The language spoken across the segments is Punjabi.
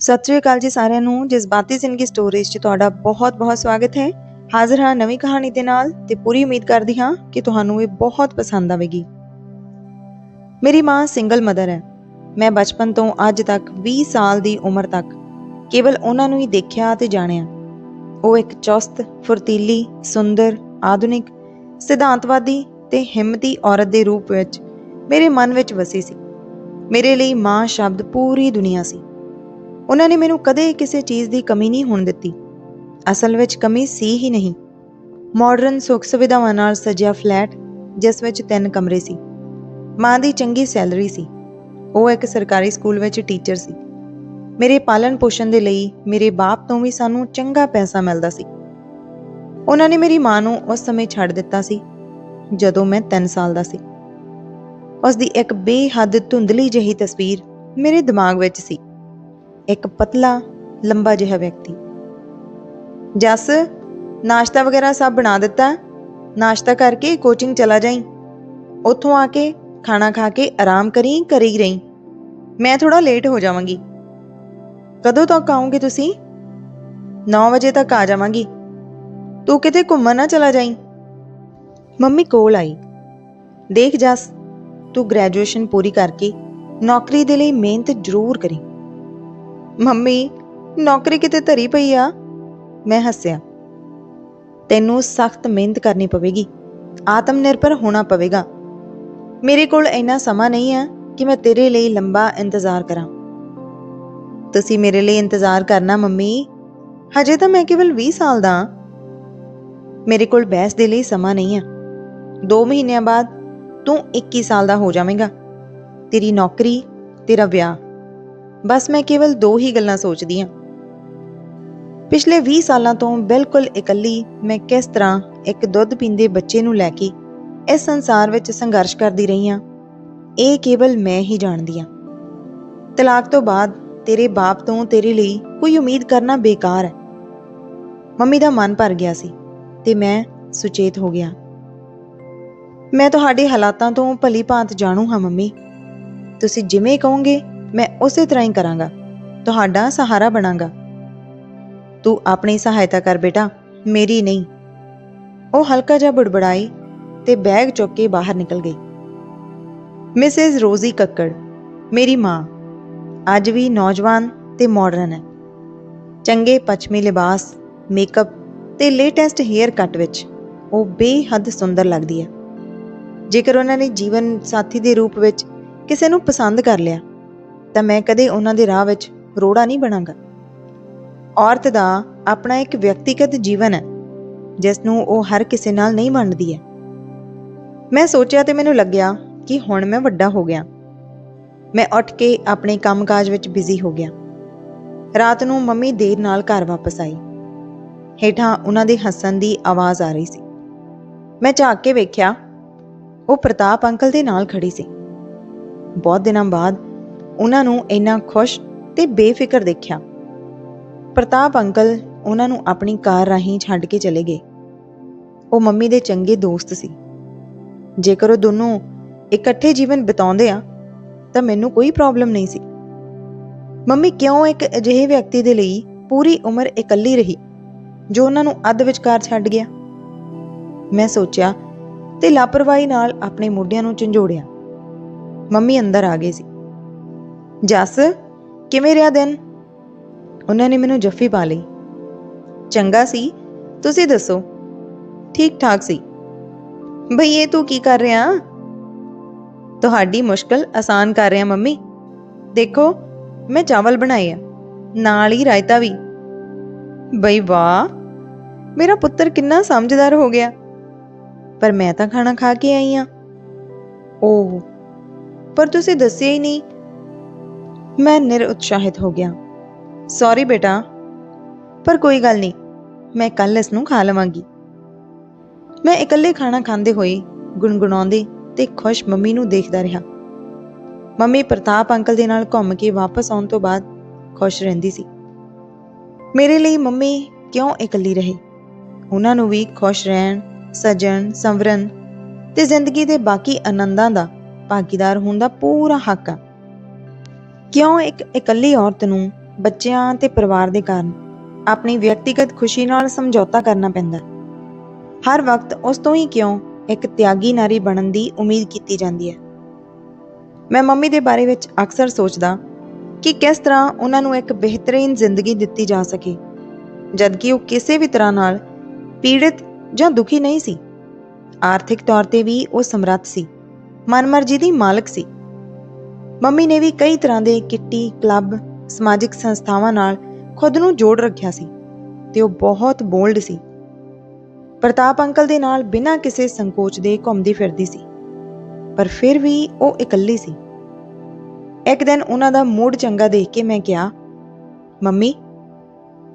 ਸਤਿ ਸ਼੍ਰੀ ਅਕਾਲ ਜੀ ਸਾਰਿਆਂ ਨੂੰ। ਜਜ਼ਬਾਤੀ ਜ਼ਿੰਦਗੀ ਸਟੋਰੀਜ਼ 'ਚ ਤੁਹਾਡਾ ਬਹੁਤ-ਬਹੁਤ ਸਵਾਗਤ ਹੈ। ਹਾਜ਼ਰ ਹਾਂ ਨਵੀਂ ਕਹਾਣੀ ਦੇ ਨਾਲ ਤੇ ਪੂਰੀ ਉਮੀਦ ਕਰਦੀ ਹਾਂ ਕਿ ਤੁਹਾਨੂੰ ਇਹ ਬਹੁਤ ਪਸੰਦ ਆਵੇਗੀ। ਮੇਰੀ ਮਾਂ ਸਿੰਗਲ ਮਦਰ ਹੈ। ਮੈਂ ਬਚਪਨ ਤੋਂ ਅੱਜ ਤੱਕ 20 ਸਾਲ ਦੀ ਉਮਰ ਤੱਕ ਕੇਵਲ ਉਹਨਾਂ ਨੂੰ ਹੀ ਦੇਖਿਆ ਤੇ ਜਾਣਿਆ। ਉਹ ਇੱਕ ਚੁਸਤ, ਫੁਰਤੀਲੀ, ਸੁੰਦਰ, ਆਧੁਨਿਕ, ਸਿਧਾਂਤਵਾਦੀ ਤੇ ਹਿੰਮਤੀ ਔਰਤ ਦੇ ਰੂਪ ਵਿੱਚ ਮੇਰੇ ਮਨ ਵਿੱਚ ਵਸੀ ਸੀ। ਮੇਰੇ ਲਈ ਮਾਂ ਸ਼ਬਦ ਪੂਰੀ ਦੁਨੀਆ ਸੀ। ਉਹਨਾਂ ਨੇ ਮੈਨੂੰ ਕਦੇ ਕਿਸੇ ਚੀਜ਼ ਦੀ ਕਮੀ ਨਹੀਂ ਹੋਣ ਦਿੱਤੀ। ਅਸਲ ਵਿੱਚ ਕਮੀ ਸੀ ਹੀ ਨਹੀਂ। ਮਾਡਰਨ ਸੁੱਖ ਸੁਵਿਧਾਵਾਂ ਨਾਲ ਸਜਿਆ ਫਲੈਟ, ਜਿਸ ਵਿੱਚ ਤਿੰਨ ਕਮਰੇ ਸੀ। ਮਾਂ ਦੀ ਚੰਗੀ ਸੈਲਰੀ ਸੀ। ਉਹ ਇੱਕ ਸਰਕਾਰੀ ਸਕੂਲ ਵਿੱਚ ਟੀਚਰ ਸੀ। ਮੇਰੇ ਪਾਲਣ ਪੋਸ਼ਣ ਦੇ ਲਈ ਮੇਰੇ ਬਾਪ ਤੋਂ ਵੀ ਸਾਨੂੰ ਚੰਗਾ ਪੈਸਾ ਮਿਲਦਾ ਸੀ। ਉਹਨਾਂ ਨੇ ਮੇਰੀ ਮਾਂ ਨੂੰ ਉਸ ਸਮੇਂ ਛੱਡ ਦਿੱਤਾ ਸੀ, ਜਦੋਂ ਮੈਂ 3 ਸਾਲ ਦਾ ਸੀ। ਉਸ ਦੀ ਇੱਕ ਬੇਹੱਦ ਧੁੰਦਲੀ ਜਿਹੀ ਤਸਵੀਰ ਮੇਰੇ ਦਿਮਾਗ ਵਿੱਚ ਸੀ। ਇੱਕ ਪਤਲਾ, ਲੰਬਾ ਜਿਹਾ ਵਿਅਕਤੀ। ਜਸ, ਨਾਸ਼ਤਾ ਵਗੈਰਾ ਸਭ ਬਣਾ ਦਿੱਤਾ। ਨਾਸ਼ਤਾ ਕਰਕੇ ਕੋਚਿੰਗ ਚਲਾ ਜਾਈਂ। ਉੱਥੋਂ ਆ ਕੇ ਖਾਣਾ ਖਾ ਕੇ ਆਰਾਮ ਕਰੀ ਕਰੀ ਰਹੀ। ਮੈਂ ਥੋੜਾ ਲੇਟ ਹੋ ਜਾਵਾਂਗੀ। ਕਦੋਂ ਤੱਕ ਆਉਂਗੇ ਤੁਸੀਂ? 9 ਵਜੇ ਤੱਕ ਆ ਜਾਵਾਂਗੀ। ਤੂੰ ਕਿਤੇ ਘੁੰਮਣ ਨਾ ਚਲਾ ਜਾਈਂ। ਮੰਮੀ ਕੋਲ ਆਈ। ਦੇਖ ਜਸ, ਤੂੰ ਗ੍ਰੈਜੂਏਸ਼ਨ ਪੂਰੀ ਕਰਕੇ ਨੌਕਰੀ ਦੇ ਲਈ ਮਿਹਨਤ ਜ਼ਰੂਰ ਕਰੀ। ਮੰਮੀ, ਨੌਕਰੀ ਕਿਤੇ ਧਰੀ ਪਈ ਆ? ਮੈਂ ਹੱਸਿਆ। ਤੈਨੂੰ ਸਖਤ ਮਿਹਨਤ ਕਰਨੀ ਪਵੇਗੀ। ਆਤਮ ਨਿਰਭਰ ਹੋਣਾ ਪਵੇਗਾ। ਮੇਰੇ ਕੋਲ ਇੰਨਾ ਸਮਾਂ ਨਹੀਂ ਹੈ ਕਿ ਮੈਂ ਤੇਰੇ ਲਈ ਲੰਬਾ ਇੰਤਜ਼ਾਰ ਕਰਾਂ। ਤੁਸੀਂ ਮੇਰੇ ਲਈ ਇੰਤਜ਼ਾਰ ਕਰਨਾ ਮੰਮੀ। ਹਜੇ ਤਾਂ ਮੈਂ ਕੇਵਲ 20 ਸਾਲ ਦਾ ਹਾਂ। ਮੇਰੇ ਕੋਲ ਬਹਿਸ ਦੇ ਲਈ ਸਮਾਂ ਨਹੀਂ ਆ 2 ਮਹੀਨਿਆਂ ਬਾਅਦ ਤੂੰ 21 ਸਾਲ ਦਾ ਹੋ ਜਾਵੇਂਗਾ। ਤੇਰੀ ਨੌਕਰੀ, ਤੇਰਾ ਵਿਆਹ ਬਸ ਮੈਂ ਕੇਵਲ ਦੋ ਹੀ ਗੱਲਾਂ ਸੋਚਦੀ ਹਾਂ। ਪਿਛਲੇ 20 ਸਾਲਾਂ ਤੋਂ ਬਿਲਕੁਲ ਇਕੱਲੀ ਮੈਂ ਕਿਸ ਤਰ੍ਹਾਂ ਇੱਕ ਦੁੱਧ ਪੀਂਦੇ ਬੱਚੇ ਨੂੰ ਲੈ ਕੇ ਇਸ ਸੰਸਾਰ ਵਿੱਚ ਸੰਘਰਸ਼ ਕਰਦੀ ਰਹੀ ਹਾਂ, ਇਹ ਕੇਵਲ ਮੈਂ ਹੀ ਜਾਣਦੀ ਹਾਂ। ਤਲਾਕ ਤੋਂ ਬਾਅਦ ਤੇਰੇ ਬਾਪ ਤੋਂ ਤੇਰੇ ਲਈ ਕੋਈ ਉਮੀਦ ਕਰਨਾ ਬੇਕਾਰ ਹੈ। ਮੰਮੀ ਦਾ ਮਨ ਭਰ ਗਿਆ ਸੀ ਤੇ ਮੈਂ ਸੁਚੇਤ ਹੋ ਗਿਆ। ਮੈਂ ਤੁਹਾਡੇ ਹਾਲਾਤਾਂ ਤੋਂ ਭਲੀ ਭਾਂਤ ਜਾਣੂ ਹਾਂ ਮੰਮੀ। ਤੁਸੀਂ ਜਿਵੇਂ ਕਹੋਗੇ ਮੈਂ ਉਸੇ ਤਰ੍ਹਾਂ ਹੀ ਕਰਾਂਗਾ। ਤੁਹਾਡਾ ਸਹਾਰਾ ਬਣਾਂਗਾ। ਤੂੰ ਆਪਣੀ ਸਹਾਇਤਾ ਕਰ ਬੇਟਾ, ਮੇਰੀ ਨਹੀਂ। ਉਹ ਹਲਕਾ ਜਿਹਾ ਬੁੜਬੜਾਈ ਤੇ ਬੈਗ ਚੁੱਕ ਕੇ ਬਾਹਰ ਨਿਕਲ ਗਈ। ਮਿਸਿਸ ਰੋਜ਼ੀ ਕੱਕੜ, ਮੇਰੀ ਮਾਂ, ਅੱਜ ਵੀ ਨੌਜਵਾਨ ਤੇ ਮਾਡਰਨ ਹੈ। ਚੰਗੇ ਪੱਛਮੀ ਲਿਬਾਸ ਮੇਕਅਪ ਤੇ ਲੇਟੈਸਟ ਹੇਅਰ ਕੱਟ ਵਿੱਚ ਉਹ ਬੇਹੱਦ ਸੁੰਦਰ ਲੱਗਦੀ ਹੈ। ਜੇਕਰ ਉਹਨਾਂ ਨੇ ਜੀਵਨ ਸਾਥੀ ਦੇ ਰੂਪ ਵਿੱਚ ਕਿਸੇ ਨੂੰ ਪਸੰਦ ਕਰ ਲਿਆ ਤਾਂ ਮੈਂ ਕਦੇ ਉਹਨਾਂ ਦੇ ਰਾਹ ਵਿੱਚ ਰੋੜਾ ਨਹੀਂ ਬਣਾਂਗਾ। ਔਰਤ ਦਾ ਆਪਣਾ ਇੱਕ ਵਿਅਕਤੀਗਤ ਜੀਵਨ ਹੈ, ਜਿਸ ਨੂੰ ਉਹ ਹਰ ਕਿਸੇ ਨਾਲ ਨਹੀਂ ਵੰਡਦੀ ਹੈ। ਮੈਂ ਸੋਚਿਆ ਤੇ ਮੈਨੂੰ ਲੱਗਿਆ ਕਿ ਹੁਣ ਮੈਂ ਵੱਡਾ ਹੋ ਗਿਆ। ਮੈਂ ਉੱਠ ਕੇ ਆਪਣੇ ਕੰਮਕਾਜ ਵਿੱਚ ਬਿਜ਼ੀ ਹੋ ਗਿਆ। ਰਾਤ ਨੂੰ ਮੰਮੀ ਦੇਰ ਨਾਲ ਘਰ ਵਾਪਸ ਆਈ। ਹੇਠਾਂ ਉਹਨਾਂ ਦੇ ਹੱਸਣ ਦੀ ਆਵਾਜ਼ ਆ ਰਹੀ ਸੀ। ਮੈਂ ਝਾਕ ਕੇ ਵੇਖਿਆ, ਉਹ ਪ੍ਰਤਾਪ ਅੰਕਲ ਦੇ ਨਾਲ ਖੜੀ ਸੀ। ਬਹੁਤ ਦਿਨਾਂ ਬਾਅਦ ਉਹਨਾਂ ਨੂੰ ਇੰਨਾ ਖੁਸ਼ ਤੇ ਬੇਫਿਕਰ ਦੇਖਿਆ। ਪ੍ਰਤਾਪ ਅੰਕਲ ਉਹਨਾਂ ਨੂੰ ਆਪਣੀ ਕਾਰ ਰਾਹੀਂ ਛੱਡ ਕੇ ਚਲੇ ਗਏ। ਉਹ ਮੰਮੀ ਦੇ ਚੰਗੇ ਦੋਸਤ ਸੀ। ਜੇਕਰ ਉਹ ਦੋਨੋਂ ਇਕੱਠੇ ਜੀਵਨ ਬਿਤਾਉਂਦੇ ਆ, ਤਾਂ ਮੈਨੂੰ ਕੋਈ ਪ੍ਰੋਬਲਮ ਨਹੀਂ ਸੀ। ਮੰਮੀ ਕਿਉਂ ਇੱਕ ਅਜਿਹੇ ਵਿਅਕਤੀ ਦੇ ਲਈ ਪੂਰੀ ਉਮਰ ਇਕੱਲੀ ਰਹੀ, ਜੋ ਉਹਨਾਂ ਨੂੰ ਅੱਧ ਵਿਚਕਾਰ ਛੱਡ ਗਿਆ? ਮੈਂ ਸੋਚਿਆ ਤੇ ਲਾਪਰਵਾਹੀ ਨਾਲ ਆਪਣੇ ਮੋਢਿਆਂ ਨੂੰ ਝੰਜੋੜਿਆ। ਮੰਮੀ ਅੰਦਰ ਆ ਗਏ ਸੀ। ਜਸ, ਕਿਵੇਂ ਰਿਹਾ ਦਿਨ? ਉਹਨਾਂ ਨੇ ਮੈਨੂੰ ਜੱਫੀ ਪਾ ਲਈ। ਚੰਗਾ ਸੀ, ਤੁਸੀਂ ਦੱਸੋ? ਠੀਕ ਠਾਕ ਸੀ। ਭਈ ਇਹ ਤੂੰ ਕੀ ਕਰ ਰਿਹਾ? ਤੁਹਾਡੀ ਮੁਸ਼ਕਲ ਆਸਾਨ ਕਰ ਰਿਹਾ, ਮੰਮੀ। ਦੇਖੋ, ਮੈਂ ਚਾਵਲ ਬਣਾਏ ਆ, ਨਾਲ ਹੀ ਰਾਇਤਾ ਵੀ। ਬਈ, ਵਾਹ! ਮੇਰਾ ਪੁੱਤਰ ਕਿੰਨਾ ਸਮਝਦਾਰ ਹੋ ਗਿਆ। ਪਰ ਮੈਂ ਤਾਂ ਖਾਣਾ ਖਾ ਕੇ ਆਈ ਆ। ਓਹ, ਪਰ ਤੁਸੀਂ ਦੱਸਿਆ ਹੀ ਨਹੀਂ ਮੈਂ ਨਿਰਉਤਸ਼ਾਹਿਤ ਹੋ ਗਿਆ। ਸੌਰੀ ਬੇਟਾ, ਪਰ ਕੋਈ ਗੱਲ ਨਹੀਂ, ਮੈਂ ਕੱਲ ਇਸ ਨੂੰ ਖਾ ਲਵਾਂਗੀ। ਮੈਂ ਇਕੱਲੇ ਖਾਣਾ ਖਾਂਦੇ ਹੋਏ ਗੁੰਗੁਣਾਉਂਦੇ ਤੇ ਖੁਸ਼ ਮੰਮੀ ਨੂੰ ਦੇਖਦਾ ਰਿਹਾ। ਮੰਮੀ ਪ੍ਰਤਾਪ ਅੰਕਲ ਦੇ ਨਾਲ ਘੁੰਮ ਕੇ ਵਾਪਸ ਆਉਣ ਤੋਂ ਬਾਅਦ ਖੁਸ਼ ਰਹਿੰਦੀ ਸੀ। ਮੇਰੇ ਲਈ ਮੰਮੀ ਕਿਉਂ ਇਕੱਲੀ ਰਹੇ? ਉਹਨਾਂ ਨੂੰ ਵੀ ਖੁਸ਼ ਰਹਿਣ, ਸਜਣ, ਸੰਵਰਨ ਤੇ ਜ਼ਿੰਦਗੀ ਦੇ ਬਾਕੀ ਆਨੰਦਾਂ ਦਾ ਭਾਗੀਦਾਰ ਹੋਣ ਦਾ ਪੂਰਾ ਹੱਕ ਆ। ਕਿਉਂ ਇੱਕ ਇਕੱਲੀ ਔਰਤ ਨੂੰ ਬੱਚਿਆਂ ਤੇ ਪਰਿਵਾਰ ਦੇ ਕਾਰਨ ਆਪਣੀ ਵਿਅਕਤੀਗਤ ਖੁਸ਼ੀ ਨਾਲ ਸਮਝੌਤਾ ਕਰਨਾ ਪੈਂਦਾ? ਹਰ ਵਕਤ ਉਸ ਤੋਂ ਹੀ ਕਿਉਂ ਇੱਕ ਤਿਆਗੀ ਨਾਰੀ ਬਣਨ ਦੀ ਉਮੀਦ ਕੀਤੀ ਜਾਂਦੀ ਹੈ? ਮੈਂ ਮੰਮੀ ਦੇ ਬਾਰੇ ਵਿੱਚ ਅਕਸਰ ਸੋਚਦਾ ਕਿ ਕਿਸ ਤਰ੍ਹਾਂ ਉਹਨਾਂ ਨੂੰ ਇੱਕ ਬਿਹਤਰੀਨ ਜ਼ਿੰਦਗੀ ਦਿੱਤੀ ਜਾ ਸਕੇ, ਜਦਕਿ ਉਹ ਕਿਸੇ ਵੀ ਤਰ੍ਹਾਂ ਨਾਲ ਪੀੜਿਤ ਜਾਂ ਦੁਖੀ ਨਹੀਂ ਸੀ। ਆਰਥਿਕ ਤੌਰ ਤੇ ਵੀ ਉਹ ਸਮਰੱਥ ਸੀ, ਮਨਮਰਜ਼ੀ ਦੀ ਮਾਲਕ ਸੀ। ਮੰਮੀ ਨੇ ਵੀ ਕਈ ਤਰ੍ਹਾਂ ਦੇ ਕਿੱਟੀ, ਕਲੱਬ, ਸਮਾਜਿਕ ਸੰਸਥਾਵਾਂ ਨਾਲ ਖੁਦ ਨੂੰ ਜੋੜ ਰੱਖਿਆ ਸੀ ਤੇ ਉਹ ਬਹੁਤ ਬੋਲਡ ਸੀ। ਪ੍ਰਤਾਪ ਅੰਕਲ ਦੇ ਨਾਲ ਬਿਨਾਂ ਕਿਸੇ ਸੰਕੋਚ ਦੇ ਘੁੰਮਦੀ ਫਿਰਦੀ ਸੀ, ਪਰ ਫਿਰ ਵੀ ਉਹ ਇਕੱਲੀ ਸੀ। ਇੱਕ ਦਿਨ ਉਹਨਾਂ ਦਾ ਮੂਡ ਚੰਗਾ ਦੇਖ ਕੇ ਮੈਂ ਕਿਹਾ, ਮੰਮੀ,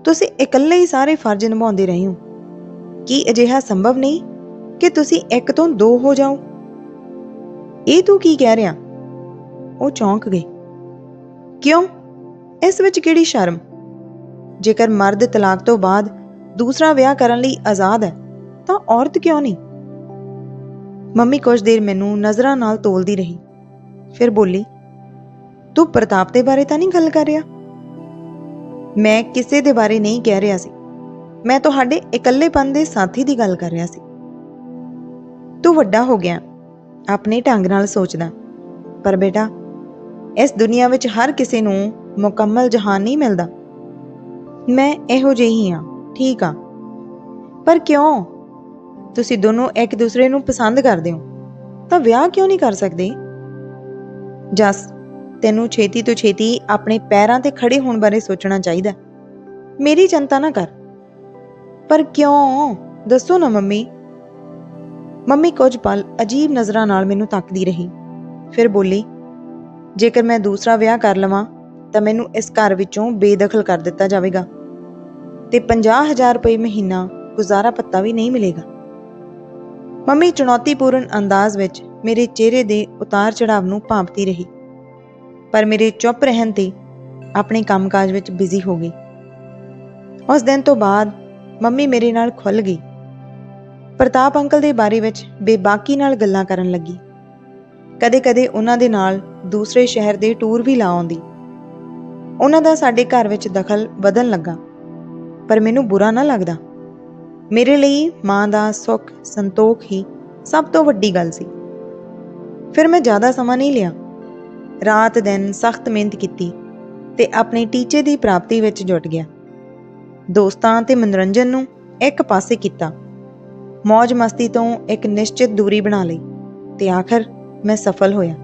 ਤੁਸੀਂ ਇਕੱਲੇ ਹੀ ਸਾਰੇ ਫਰਜ਼ ਨਿਭਾਉਂਦੇ ਰਹੇ ਹੋ। ਕੀ ਅਜਿਹਾ ਸੰਭਵ ਨਹੀਂ ਕਿ ਤੁਸੀਂ ਇੱਕ ਤੋਂ ਦੋ ਹੋ ਜਾਓ? ਇਹ ਤੂੰ ਕੀ ਕਹਿ ਰਿਹਾ? ਉਹ ਚੌਂਕ ਗਈ। ਕਿਉਂ? ਇਸ ਵਿੱਚ ਕਿਹੜੀ ਸ਼ਰਮ? ਜੇਕਰ ਮਰਦ ਤਲਾਕ ਤੋਂ ਬਾਅਦ ਦੂਸਰਾ ਵਿਆਹ ਕਰਨ ਲਈ ਆਜ਼ਾਦ ਹੈ, ਤਾਂ ਔਰਤ ਕਿਉਂ ਨਹੀਂ? ਮੰਮੀ ਕੁਝ ਦੇਰ ਮੈਨੂੰ ਨਜ਼ਰਾਂ ਨਾਲ ਤੋਲਦੀ ਰਹੀ। ਫਿਰ ਬੋਲੀ, ਤੂੰ ਪ੍ਰਤਾਪ ਦੇ ਬਾਰੇ ਤਾਂ ਨਹੀਂ ਗੱਲ ਕਰ ਰਿਹਾ? ਮੈਂ ਕਿਸੇ ਦੇ ਬਾਰੇ ਨਹੀਂ ਕਹਿ ਰਿਹਾ ਸੀ। ਮੈਂ ਤੁਹਾਡੇ ਇਕੱਲੇਪਨ ਦੇ ਸਾਥੀ ਦੀ ਗੱਲ ਕਰ ਰਿਹਾ ਸੀ। ਤੂੰ ਵੱਡਾ ਹੋ ਗਿਆ, ਆਪਣੇ ਢੰਗ ਨਾਲ ਸੋਚਦਾ। ਪਰ ਬੇਟਾ ਇਸ ਦੁਨੀਆ ਵਿੱਚ ਹਰ ਕਿਸੇ ਨੂੰ ਮੁਕੰਮਲ ਜਹਾਨ ਨਹੀਂ ਮਿਲਦਾ। ਮੈਂ ਇਹੋ ਜਿਹੀ ਹਾਂ ਠੀਕ ਆ ਪਰ ਕਿਉਂ? ਤੁਸੀਂ ਦੋਨੋਂ ਇੱਕ ਦੂਸਰੇ ਨੂੰ ਪਸੰਦ ਕਰਦੇ ਹੋ, ਤਾਂ ਵਿਆਹ ਕਿਉਂ ਨਹੀਂ ਕਰ ਸਕਦੇ? ਜਸ, ਤੈਨੂੰ ਛੇਤੀ ਤੋਂ ਛੇਤੀ ਆਪਣੇ ਪੈਰਾਂ ਤੇ ਖੜੇ ਹੋਣ ਬਾਰੇ ਸੋਚਣਾ ਚਾਹੀਦਾ ਮੇਰੀ ਚਿੰਤਾ ਨਾ ਕਰ। ਪਰ ਕਿਉਂ? ਦੱਸੋ ਨਾ ਮੰਮੀ। ਮੰਮੀ ਕੁਝ ਪਲ ਅਜੀਬ ਨਜ਼ਰਾਂ ਨਾਲ ਮੈਨੂੰ ਤੱਕਦੀ ਰਹੀ। ਫਿਰ ਬੋਲੀ ਜੇਕਰ ਮੈਂ ਦੂਸਰਾ ਵਿਆਹ ਕਰ ਲਵਾਂ, ਤਾਂ ਮੈਨੂੰ ਇਸ ਘਰ ਵਿੱਚੋਂ ਬੇਦਖਲ ਕਰ ਦਿੱਤਾ ਜਾਵੇਗਾ ਤੇ 50000 ਰੁਪਏ ਮਹੀਨਾ ਗੁਜ਼ਾਰਾ ਪੱਤਾ ਵੀ ਨਹੀਂ ਮਿਲੇਗਾ। ਮੰਮੀ ਚੁਣੌਤੀਪੂਰਨ ਅੰਦਾਜ਼ ਵਿੱਚ ਮੇਰੇ ਚਿਹਰੇ ਦੇ ਉਤਾਰ ਚੜਾਵ ਨੂੰ ਭਾਂਪਦੀ ਰਹੀ, ਪਰ ਮੇਰੇ ਚੁੱਪ ਰਹਿਣ ਤੇ ਆਪਣੇ ਕੰਮਕਾਜ ਵਿੱਚ ਬਿਜ਼ੀ ਹੋ ਗਈ। ਉਸ ਦਿਨ ਤੋਂ ਬਾਅਦ ਮੰਮੀ ਮੇਰੇ ਨਾਲ ਖੁੱਲ ਗਈ। ਪ੍ਰਤਾਪ ਅੰਕਲ ਦੇ ਬਾਰੇ ਵਿੱਚ ਬੇਬਾਕੀ ਨਾਲ ਗੱਲਾਂ ਕਰਨ ਲੱਗੀ। ਕਦੇ-ਕਦੇ ਉਹਨਾਂ ਦੇ ਨਾਲ ਦੂਸਰੇ ਸ਼ਹਿਰ ਦੇ ਟੂਰ ਵੀ ਲਾ ਆਉਂਦੀ। ਉਹਨਾਂ ਦਾ ਸਾਡੇ ਘਰ ਵਿੱਚ ਦਖਲ ਵਧਣ ਲੱਗਾ, ਪਰ ਮੈਨੂੰ ਬੁਰਾ ਨਾ ਲੱਗਦਾ। ਮੇਰੇ ਲਈ ਮਾਂ ਦਾ ਸੁੱਖ, ਸੰਤੋਖ ਹੀ ਸਭ ਤੋਂ ਵੱਡੀ ਗੱਲ ਸੀ। ਫਿਰ ਮੈਂ ਜ਼ਿਆਦਾ ਸਮਾਂ ਨਹੀਂ ਲਿਆ। ਰਾਤ ਦਿਨ ਸਖਤ ਮਿਹਨਤ ਕੀਤੀ ਤੇ ਆਪਣੇ ਟੀਚੇ ਦੀ ਪ੍ਰਾਪਤੀ ਵਿੱਚ ਜੁਟ ਗਿਆ। ਦੋਸਤਾਂ ਤੇ ਮਨੋਰੰਜਨ ਨੂੰ ਇੱਕ ਪਾਸੇ ਕੀਤਾ। ਮौज ਮਸਤੀ ਤੋਂ ਇੱਕ ਨਿਸ਼ਚਿਤ ਦੂਰੀ ਬਣਾ ਲਈ ਤੇ ਆਖਰ ਮੈਂ ਸਫਲ ਹੋਇਆ।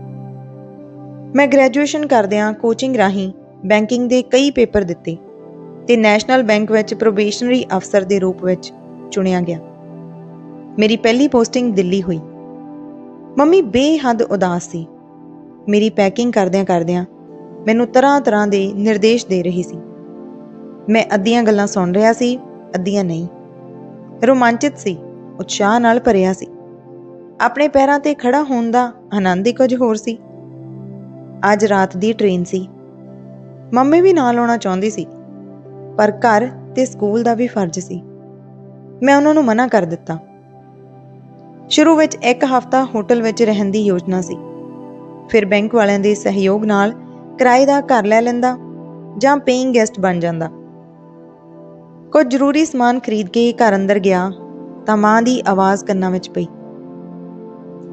ਮੈਂ ਗ੍ਰੈਜੂਏਸ਼ਨ ਕਰਦਿਆਂ ਕੋਚਿੰਗ ਰਾਹੀਂ ਬੈਂਕਿੰਗ ਦੇ ਕਈ ਪੇਪਰ ਦਿੱਤੇ ਤੇ ਨੈਸ਼ਨਲ ਬੈਂਕ ਵਿੱਚ ਪ੍ਰੋਬੇਸ਼ਨਰੀ ਅਫਸਰ ਦੇ ਰੂਪ ਵਿੱਚ ਚੁਣਿਆ ਗਿਆ। ਮੇਰੀ ਪਹਿਲੀ ਪੋਸਟਿੰਗ ਦਿੱਲੀ ਹੋਈ। ਮੰਮੀ ਬੇਹੱਦ ਉਦਾਸ ਸੀ। ਮੇਰੀ ਪੈਕਿੰਗ ਕਰਦਿਆਂ ਕਰਦਿਆਂ ਮੈਨੂੰ ਤਰ੍ਹਾਂ-ਤਰ੍ਹਾਂ ਦੇ ਨਿਰਦੇਸ਼ ਦੇ ਰਹੀ ਸੀ। ਮੈਂ ਅੱਧੀਆਂ ਗੱਲਾਂ ਸੁਣ ਰਿਹਾ ਸੀ, ਅੱਧੀਆਂ ਨਹੀਂ। ਰੋਮਾਂਚਿਤ ਸੀ, ਉਤਸ਼ਾਹ ਨਾਲ ਭਰਿਆ ਸੀ। ਆਪਣੇ ਪੈਰਾਂ ਤੇ ਖੜਾ ਹੋਣ ਦਾ ਆਨੰਦ ਹੀ ਕੁਝ ਹੋਰ ਸੀ। ਅੱਜ ਰਾਤ ਦੀ ਟ੍ਰੇਨ ਸੀ। ਮੰਮੀ ਵੀ ਨਾਲ ਆਉਣਾ ਚਾਹੁੰਦੀ ਸੀ, ਪਰ ਘਰ ਤੇ ਸਕੂਲ ਦਾ ਵੀ ਫਰਜ਼ ਸੀ। ਮੈਂ ਉਹਨਾਂ ਨੂੰ ਮਨਾ ਕਰ ਦਿੱਤਾ। ਸ਼ੁਰੂ ਵਿੱਚ ਇੱਕ ਹਫ਼ਤਾ ਹੋਟਲ ਵਿੱਚ ਰਹਿਣ ਦੀ ਯੋਜਨਾ ਸੀ। ਫਿਰ ਬੈਂਕ ਵਾਲਿਆਂ ਦੇ ਸਹਿਯੋਗ ਨਾਲ ਕਿਰਾਏ ਦਾ ਘਰ ਲੈ ਲੈਂਦਾ ਜਾਂ ਪੇਇੰਗ ਗੈਸਟ ਬਣ ਜਾਂਦਾ। ਕੁਝ ਜ਼ਰੂਰੀ ਸਮਾਨ ਖਰੀਦ ਕੇ ਘਰ ਅੰਦਰ ਗਿਆ ਤਾਂ ਮਾਂ ਦੀ ਆਵਾਜ਼ ਕੰਨਾਂ ਵਿੱਚ ਪਈ।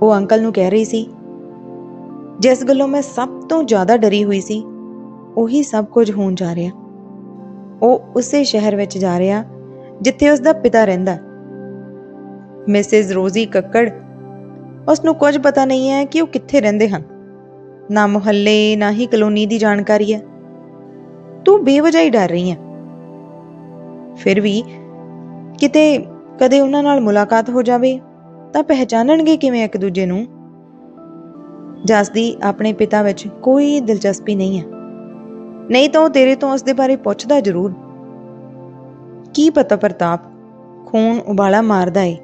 ਉਹ ਅੰਕਲ ਨੂੰ ਕਹਿ ਰਹੀ ਸੀ ਜਿਸ ਗੱਲੋਂ ਮੈਂ ਸਭ ਤੋਂ ਜ਼ਿਆਦਾ ਡਰੀ ਹੋਈ ਸੀ, ਉਹੀ ਸਭ ਕੁਝ ਹੋਣ ਜਾ ਰਿਹਾ। ਉਹ ਉਸੇ ਸ਼ਹਿਰ ਵਿੱਚ ਜਾ ਰਿਹਾ ਜਿੱਥੇ ਉਸ ਦਾ ਪਿਤਾ ਰਹਿੰਦਾ। ਮਿਸਿਸ ਰੋਜ਼ੀ ਕੱਕੜ ਉਸ ਨੂੰ ਕੁਝ ਪਤਾ ਨਹੀਂ ਹੈ ਕਿ ਉਹ ਕਿੱਥੇ ਰਹਿੰਦੇ ਹਨ। ਨਾ ਮੁਹੱਲੇ, ਨਾ ਹੀ ਕਲੋਨੀ ਦੀ ਜਾਣਕਾਰੀ ਹੈ। ਤੂੰ ਬੇਵਜ੍ਹਾ ਹੀ ਡਰ ਰਹੀ ਹੈ। ਫਿਰ ਵੀ ਕਿਤੇ ਕਦੇ ਉਹਨਾਂ ਨਾਲ ਮੁਲਾਕਾਤ ਹੋ ਜਾਵੇ, ਤਾਂ ਪਹਿਚਾਨਣਗੇ ਕਿਵੇਂ ਇੱਕ ਦੂਜੇ ਨੂੰ? ਜਸ ਦੀ ਆਪਣੇ ਪਿਤਾ ਵਿੱਚ ਕੋਈ ਦਿਲਚਸਪੀ ਨਹੀਂ ਹੈ। ਨਹੀਂ ਤਾਂ ਉਹ ਤੇਰੇ ਤੋਂ ਉਸ ਦੇ ਬਾਰੇ ਪੁੱਛਦਾ ਜ਼ਰੂਰ। ਕੀ ਪਤਾ ਪ੍ਰਤਾਪ, ਖੂਨ ਉਬਾਲਾ ਮਾਰਦਾ ਏ।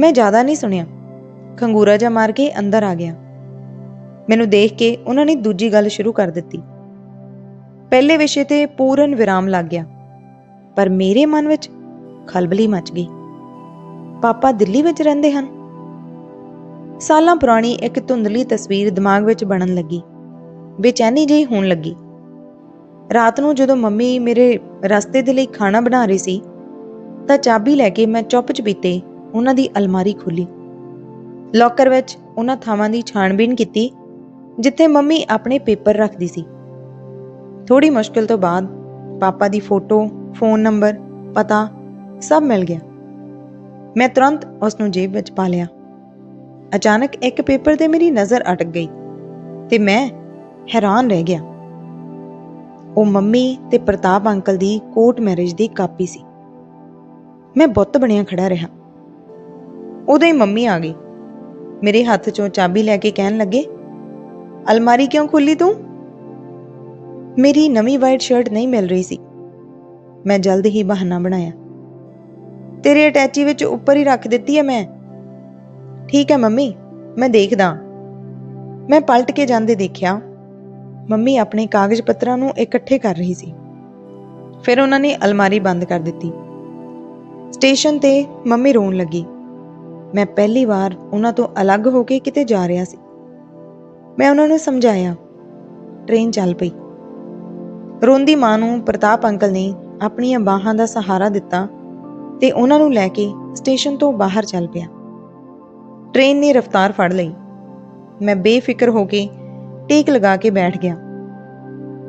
ਮੈਂ ਜ਼ਿਆਦਾ ਨਹੀਂ ਸੁਣਿਆ। ਖੰਗੂਰਾ ਜਾ ਮਾਰ ਕੇ ਅੰਦਰ ਆ ਗਿਆ। ਮੈਨੂੰ ਦੇਖ ਕੇ ਉਹਨਾਂ ਨੇ ਦੂਜੀ ਗੱਲ ਸ਼ੁਰੂ ਕਰ ਦਿੱਤੀ। ਪਹਿਲੇ ਵਿਸ਼ੇ ਤੇ ਪੂਰਨ ਵਿਰਾਮ ਲੱਗ ਗਿਆ। ਪਰ ਮੇਰੇ ਮਨ ਵਿੱਚ ਖਲਬਲੀ ਮਚ ਗਈ। ਪਾਪਾ ਦਿੱਲੀ ਵਿੱਚ ਰਹਿੰਦੇ ਹਨ? ਸਾਲਾਂ ਪੁਰਾਣੀ ਇੱਕ ਧੁੰਦਲੀ ਤਸਵੀਰ ਦਿਮਾਗ ਵਿੱਚ ਬਣਨ ਲੱਗੀ ਬੇਚੈਨੀ ਜਿਹੀ ਹੋਣ ਲੱਗੀ। ਰਾਤ ਨੂੰ ਜਦੋਂ ਮੰਮੀ ਮੇਰੇ ਰਸਤੇ ਦੇ ਲਈ ਖਾਣਾ ਬਣਾ ਰਹੀ ਸੀ, ਤਾਂ ਚਾਬੀ ਲੈ ਕੇ ਮੈਂ ਚੁੱਪ ਚਪੀਤੇ ਉਹਨਾਂ ਦੀ ਅਲਮਾਰੀ ਖੋਲੀ ਲੋਕਰ ਵਿੱਚ ਉਹਨਾਂ ਥਾਵਾਂ ਦੀ ਛਾਣਬੀਣ ਕੀਤੀ, ਜਿੱਥੇ ਮੰਮੀ ਆਪਣੇ ਪੇਪਰ ਰੱਖਦੀ ਸੀ। ਥੋੜੀ ਮੁਸ਼ਕਲ ਤੋਂ ਬਾਅਦ ਪਾਪਾ ਦੀ ਫੋਟੋ, ਫੋਨ ਨੰਬਰ, ਪਤਾ ਸਭ ਮਿਲ ਗਿਆ। ਮੈਂ ਤੁਰੰਤ ਉਸ ਨੂੰ ਜੇਬ ਵਿੱਚ ਪਾ ਲਿਆ। ਅਚਾਨਕ ਇੱਕ ਪੇਪਰ ਤੇ ਮੇਰੀ ਨਜ਼ਰ ਅਟਕ ਗਈ ਤੇ ਮੈਂ ਹੈਰਾਨ ਰਹਿ ਗਿਆ। ਉਹ ਮੰਮੀ ਤੇ ਪ੍ਰਤਾਪ ਅੰਕਲ ਦੀ ਕੋਰਟ ਮੈਰਿਜ ਦੀ ਕਾਪੀ ਸੀ। ਮੈਂ ਬੁੱਤ ਬਣਿਆ ਖੜਾ ਰਿਹਾ। ਉਦੋਂ ਹੀ ਮੰਮੀ ਆ ਗਈ। ਮੇਰੇ ਹੱਥ 'ਚੋਂ ਚਾਬੀ ਲੈ ਕੇ ਕਹਿਣ ਲੱਗੇ, ਅਲਮਾਰੀ ਕਿਉਂ ਖੋਲੀ ਤੂੰ? ਮੇਰੀ ਨਵੀਂ ਵਾਈਟ ਸ਼ਰਟ ਨਹੀਂ ਮਿਲ ਰਹੀ ਸੀ। ਮੈਂ ਜਲਦ ਹੀ ਬਹਾਨਾ ਬਣਾਇਆ। ਤੇਰੇ ਅਟੈਚੀ ਵਿੱਚ ਉੱਪਰ ਹੀ ਰੱਖ ਦਿੱਤੀ ਹੈ ਮੈਂ। ਠੀਕ ਹੈ ਮੰਮੀ, ਮੈਂ ਦੇਖਦਾ। ਮੈਂ ਪਲਟ ਕੇ ਜਾਂਦੇ ਦੇਖਿਆ। ਮੰਮੀ ਆਪਣੇ ਕਾਗਜ਼ ਪੱਤਰਾਂ ਨੂੰ ਇਕੱਠੇ ਕਰ ਰਹੀ ਸੀ। ਫਿਰ ਉਹਨਾਂ ਨੇ ਅਲਮਾਰੀ ਬੰਦ ਕਰ ਦਿੱਤੀ। ਸਟੇਸ਼ਨ ਤੇ ਮੰਮੀ ਰੋਣ ਲੱਗੀ। ਮੈਂ ਪਹਿਲੀ ਵਾਰ ਉਹਨਾਂ ਤੋਂ ਅਲੱਗ ਹੋ ਕੇ ਕਿਤੇ ਜਾ ਰਿਹਾ ਸੀ। ਮੈਂ ਉਹਨਾਂ ਨੂੰ ਸਮਝਾਇਆ। ਟ੍ਰੇਨ ਚੱਲ ਪਈ। ਰੋਂਦੀ ਮਾਂ ਨੂੰ ਪ੍ਰਤਾਪ ਅੰਕਲ ਨੇ ਆਪਣੀਆਂ ਬਾਹਾਂ ਦਾ ਸਹਾਰਾ ਦਿੱਤਾ ਤੇ ਉਹਨਾਂ ਨੂੰ ਲੈ ਕੇ ਸਟੇਸ਼ਨ ਤੋਂ ਬਾਹਰ ਚੱਲ ਪਿਆ। ਟ੍ਰੇਨ ਨੇ ਰਫ਼ਤਾਰ ਫੜ ਲਈ। ਮੈਂ ਬੇਫਿਕਰ ਹੋ ਕੇ ਟੇਕ ਲਗਾ ਕੇ ਬੈਠ ਗਿਆ।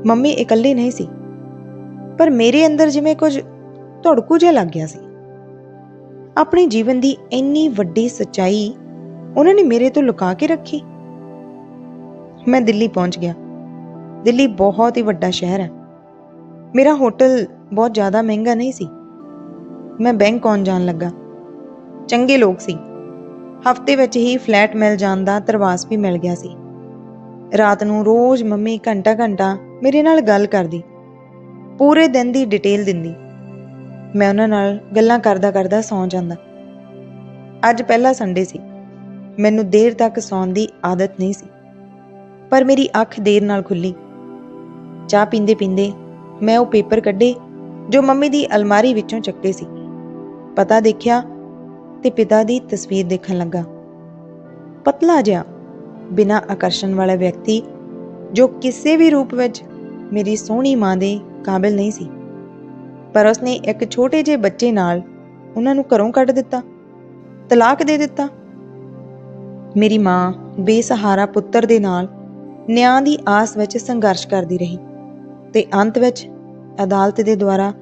ਮੰਮੀ ਇਕੱਲੇ ਨਹੀਂ ਸੀ, ਪਰ ਮੇਰੇ ਅੰਦਰ ਜਿਵੇਂ ਕੁਝ ਧੜਕੂ ਜਿਹਾ ਲੱਗ ਗਿਆ ਸੀ। ਆਪਣੇ ਜੀਵਨ ਦੀ ਇੰਨੀ ਵੱਡੀ ਸੱਚਾਈ ਉਹਨਾਂ ਨੇ ਮੇਰੇ ਤੋਂ ਲੁਕਾ ਕੇ ਰੱਖੀ। ਮੈਂ ਦਿੱਲੀ ਪਹੁੰਚ ਗਿਆ। ਦਿੱਲੀ ਬਹੁਤ ਹੀ ਵੱਡਾ ਸ਼ਹਿਰ ਹੈ। ਮੇਰਾ ਹੋਟਲ ਬਹੁਤ ਜ਼ਿਆਦਾ ਮਹਿੰਗਾ ਨਹੀਂ ਸੀ। ਮੈਂ ਬੈਂਕ ਆਉਣ ਜਾਣ ਲੱਗਾ। ਚੰਗੇ ਲੋਕ ਸੀ। ਹਫ਼ਤੇ ਵਿੱਚ ਹੀ ਫਲੈਟ ਮਿਲ ਜਾਣ ਦਾ ਤਰਵਾਸ ਵੀ ਮਿਲ ਗਿਆ ਸੀ। ਰਾਤ ਨੂੰ ਰੋਜ਼ ਮੰਮੀ ਘੰਟਾ ਘੰਟਾ ਮੇਰੇ ਨਾਲ ਗੱਲ ਕਰਦੀ। ਪੂਰੇ ਦਿਨ ਦੀ ਡਿਟੇਲ ਦਿੰਦੀ। ਮੈਂ ਉਹਨਾਂ ਨਾਲ ਗੱਲਾਂ ਕਰਦਾ ਕਰਦਾ ਸੌਂ ਜਾਂਦਾ। ਅੱਜ ਪਹਿਲਾ ਸੰਡੇ ਸੀ। ਮੈਨੂੰ ਦੇਰ ਤੱਕ ਸੌਣ ਦੀ ਆਦਤ ਨਹੀਂ ਸੀ। ਪਰ ਮੇਰੀ ਅੱਖ ਦੇਰ ਨਾਲ ਖੁੱਲੀ। ਚਾਹ ਪੀਂਦੇ ਪੀਂਦੇ ਮੈਂ ਉਹ ਪੇਪਰ ਕੱਢੇ, ਜੋ ਮੰਮੀ ਦੀ ਅਲਮਾਰੀ ਵਿੱਚੋਂ ਚੱਕੇ ਸੀ। ਪਤਾ ਦੇਖਿਆ ਤੇ ਪਿਤਾ ਦੀ ਤਸਵੀਰ ਦੇਖਣ ਲੱਗਾ। ਪਤਲਾ ਜਿਹਾ, ਬਿਨਾਂ ਆਕਰਸ਼ਣ ਵਾਲਾ ਵਿਅਕਤੀ, ਜੋ ਕਿਸੇ ਵੀ ਰੂਪ ਵਿੱਚ ਮੇਰੀ ਸੋਹਣੀ ਮਾਂ ਦੇ ਕਾਬਿਲ ਨਹੀਂ ਸੀ। ਪਰ ਉਸਨੇ ਇੱਕ ਛੋਟੇ ਜਿਹੇ ਬੱਚੇ ਨਾਲ ਉਹਨਾਂ ਨੂੰ ਘਰੋਂ ਕੱਢ ਦਿੱਤਾ, ਤਲਾਕ ਦੇ ਦਿੱਤਾ। ਮੇਰੀ ਮਾਂ ਬੇਸਹਾਰਾ ਪੁੱਤਰ ਦੇ ਨਾਲ ਨਿਆਂ ਦੀ ਆਸ ਵਿੱਚ ਸੰਘਰਸ਼ ਕਰਦੀ ਰਹੀ ਤੇ ਅੰਤ ਵਿੱਚ ਅਦਾਲਤ ਦੇ ਦੁਆਰਾ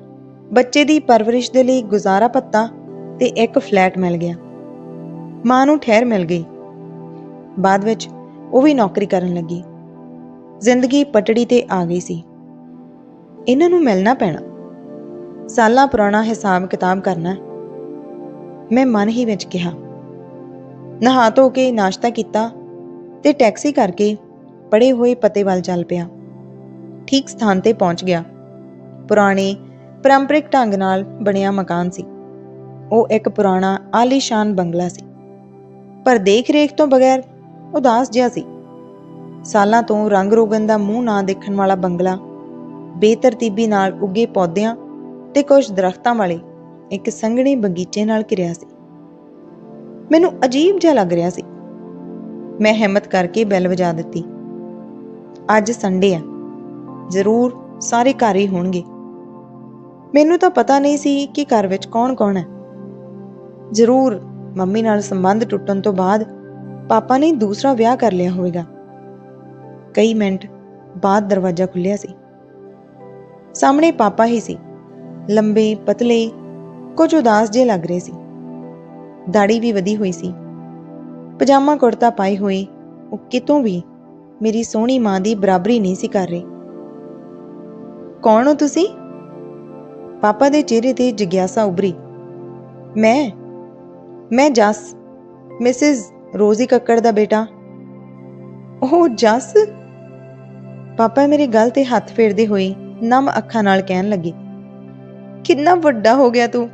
ਬੱਚੇ ਦੀ ਪਰਵਰਿਸ਼ ਦੇ ਲਈ ਗੁਜ਼ਾਰਾ ਪੱਤਾ ਤੇ ਇੱਕ ਫਲੈਟ ਮਿਲ ਗਿਆ। ਮਾਂ ਨੂੰ ਠਹਿਰ ਮਿਲ ਗਈ। ਬਾਅਦ ਵਿੱਚ ਉਹ ਵੀ ਨੌਕਰੀ ਕਰਨ ਲੱਗੀ। ਜ਼ਿੰਦਗੀ ਪਟੜੀ ਤੇ ਆ ਗਈ ਸੀ। ਇਹਨਾਂ ਨੂੰ ਮਿਲਣਾ ਪੈਣਾ। ਸਾਲਾਂ ਪੁਰਾਣਾ ਹਿਸਾਬ ਕਿਤਾਬ ਕਰਨਾ। ਮੈਂ ਮਨ ਹੀ ਵਿੱਚ ਕਿਹਾ। ਨਹਾ ਧੋ ਕੇ ਨਾਸ਼ਤਾ ਕੀਤਾ ਤੇ ਟੈਕਸੀ ਕਰਕੇ ਪੜੇ ਹੋਏ ਪਤੇ ਵੱਲ ਚੱਲ ਪਿਆ। ਠੀਕ ਸਥਾਨ ਤੇ ਪਹੁੰਚ ਗਿਆ। ਪੁਰਾਣੇ, ਪਰੰਪਰਿਕ ਢੰਗ ਨਾਲ ਬਣਿਆ ਮਕਾਨ ਸੀ। ਉਹ ਇੱਕ ਪੁਰਾਣਾ ਆਲੀਸ਼ਾਨ ਬੰਗਲਾ ਸੀ। ਪਰ ਦੇਖ ਰੇਖ ਤੋਂ ਬਗੈਰ ਉਦਾਸ ਜਿਹਾ ਸੀ। ਸਾਲਾਂ ਤੋਂ ਰੰਗ ਰੋਗਨ ਦਾ ਮੂੰਹ ਨਾ ਦੇਖਣ ਵਾਲਾ ਬੰਗਲਾ, ਬੇਤਰਤੀਬੀ ਨਾਲ ਉੱਗੇ ਪੌਦਿਆਂ ਤੇ ਕੁਝ ਦਰਖਤਾਂ ਵਾਲੇ ਇੱਕ ਸੰਘਣੇ ਬਗੀਚੇ ਨਾਲ ਘਿਰਿਆ ਸੀ। ਮੈਨੂੰ ਅਜੀਬ ਜਿਹਾ ਲੱਗ ਰਿਹਾ ਸੀ। ਮੈਂ ਹਿੰਮਤ ਕਰਕੇ ਬੈਲ ਵਜਾ ਦਿੱਤੀ। ਅੱਜ ਸੰਡੇ ਆ। ਜ਼ਰੂਰ ਸਾਰੇ ਘਰ ਹੀ ਹੋਣਗੇ। ਮੈਨੂੰ ਤਾਂ ਪਤਾ ਨਹੀਂ ਸੀ ਕਿ ਘਰ ਵਿੱਚ ਕੌਣ-ਕੌਣ ਹੈ। ਜ਼ਰੂਰ, ਮੰਮੀ ਨਾਲ ਸੰਬੰਧ ਟੁੱਟਣ ਤੋਂ ਬਾਅਦ ਪਾਪਾ ਨੇ ਦੂਸਰਾ ਵਿਆਹ ਕਰ ਲਿਆ ਹੋਵੇਗਾ। ਕਈ ਮਿੰਟ ਬਾਅਦ ਦਰਵਾਜ਼ਾ ਖੁੱਲਿਆ ਸੀ। ਸਾਹਮਣੇ ਪਾਪਾ ਹੀ ਸੀ। ਲੰਬੇ, ਪਤਲੇ, ਕੁਝ ਉਦਾਸ ਜਿਹੇ ਲੱਗ ਰਹੇ ਸੀ। ਦਾੜੀ ਵੀ ਵਧੀ ਹੋਈ ਸੀ। ਪਜਾਮਾ ਕੁੜਤਾ ਪਾਏ ਹੋਏ, ਉਹ ਕਿਤੋਂ ਵੀ ਮੇਰੀ ਸੋਹਣੀ ਮਾਂ ਦੀ ਬਰਾਬਰੀ ਨਹੀਂ ਸੀ ਕਰ ਰਹੇ। ਕੌਣ ਹੋ ਤੁਸੀਂ? ਪਾਪਾ ਦੇ ਚਿਹਰੇ ਤੇ ਜਿਗਿਆਸਾ ਉਭਰੀ। ਮੈਂ? ਮੈਂ ਜਸ, ਮਿਸਿਸ ਰੋਜ਼ੀ ਕੱਕੜ ਦਾ ਬੇਟਾ। ਉਹ ਜਸ? ਪਾਪਾ ਮੇਰੀ ਗੱਲ ਤੇ ਹੱਥ ਫੇਰਦੇ ਹੋਏ ਨਮ ਅੱਖਾਂ ਨਾਲ ਕਹਿਣ ਲੱਗੇ। ਕਿੰਨਾ ਵੱਡਾ ਹੋ ਗਿਆ ਤੂੰ।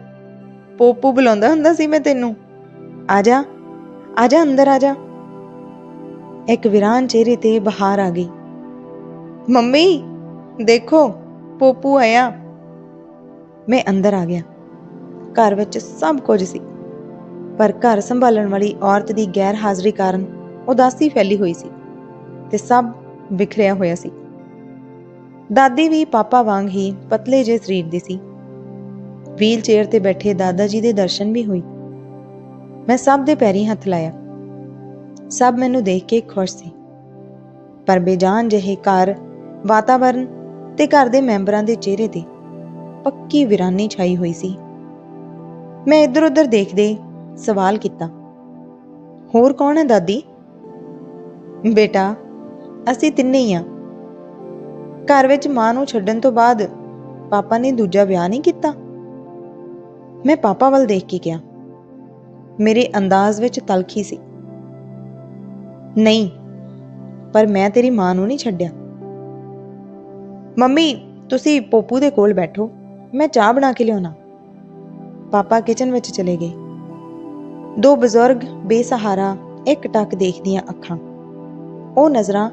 ਪੋਪੂ ਬੁਲਾਉਂਦਾ ਹੁੰਦਾ ਸੀ ਮੈਂ ਤੈਨੂੰ। ਆ ਜਾ ਆ ਜਾ ਅੰਦਰ ਆ ਜਾ। ਇੱਕ ਵਿਰਾਨ ਚਿਹਰੇ ਤੇ ਬਹਾਰ ਆ ਗਈ। ਮੰਮੀ, ਦੇਖੋ, ਪੋਪੂ ਆਇਆ। ਮੈਂ ਅੰਦਰ ਆ ਗਿਆ। ਘਰ ਵਿੱਚ ਸਭ ਕੁਝ ਸੀ। ਪਰ ਘਰ ਸੰਭਾਲਣ ਵਾਲੀ ਔਰਤ ਦੀ ਗੈਰ ਹਾਜ਼ਰੀ ਕਾਰਨ ਉਦਾਸੀ ਫੈਲੀ ਹੋਈ ਸੀ ਤੇ ਸਭ ਵਿਖਰਿਆ ਹੋਇਆ ਸੀ। ਦਾਦੀ ਵੀ ਪਾਪਾ ਵਾਂਗ ਹੀ ਪਤਲੇ ਜਿਹੇ ਸਰੀਰ ਦੀ ਸੀ। ਵੀਲ ਚੇਅਰ ਤੇ ਬੈਠੇ ਦਾਦਾ ਜੀ ਦੇ ਦਰਸ਼ਨ ਵੀ ਹੋਈ ਮੈਂ ਸਭ ਦੇ ਪੈਰੀ ਹੱਥ ਲਾਇਆ। ਸਭ ਮੈਨੂੰ ਦੇਖ ਕੇ ਖੁਸ਼ ਸੀ। ਪਰ ਬੇਜਾਨ ਜਿਹੇ ਘਰ, ਵਾਤਾਵਰਨ ਤੇ ਘਰ ਦੇ ਮੈਂਬਰਾਂ ਦੇ ਚਿਹਰੇ ਤੇ ਪੱਕੀ ਵਿਰਾਨੀ ਛਾਈ ਹੋਈ ਸੀ। ਮੈਂ ਇੱਧਰ ਉੱਧਰ ਦੇਖਦੇ ਸਵਾਲ ਕੀਤਾ। ਹੋਰ ਕੌਣ ਹੈ ਦਾਦੀ? ਬੇਟਾ, ਅਸੀਂ ਤਿੰਨੇ ਹੀ ਆ ਘਰ ਵਿੱਚ ਮਾਂ ਨੂੰ ਛੱਡਣ ਤੋਂ ਬਾਅਦ ਪਾਪਾ ਨੇ ਦੂਜਾ ਵਿਆਹ ਨਹੀਂ ਕੀਤਾ। ਮੈਂ ਪਾਪਾ ਵੱਲ ਦੇਖ ਕੇ ਕਿਹਾ। ਮੇਰੇ ਅੰਦਾਜ਼ ਵਿੱਚ ਤਲਖੀ ਸੀ। ਨਹੀਂ, ਪਰ ਮੈਂ ਤੇਰੀ ਮਾਂ ਨੂੰ ਨਹੀਂ ਛੱਡਿਆ। ਮੰਮੀ, ਤੁਸੀਂ ਪੋਪੂ ਦੇ ਕੋਲ ਬੈਠੋ। ਮੈਂ ਚਾਹ ਬਣਾ ਕੇ ਲਿਆਉਣਾ। ਪਾਪਾ ਕਿਚਨ ਵਿੱਚ ਚਲੇ ਗਏ। ਦੋ ਬਜ਼ੁਰਗ ਬੇਸਹਾਰਾ ਇੱਕ ਟੱਕ ਦੇਖਦੀਆਂ ਅੱਖਾਂ। ਉਹ ਨਜ਼ਰਾਂ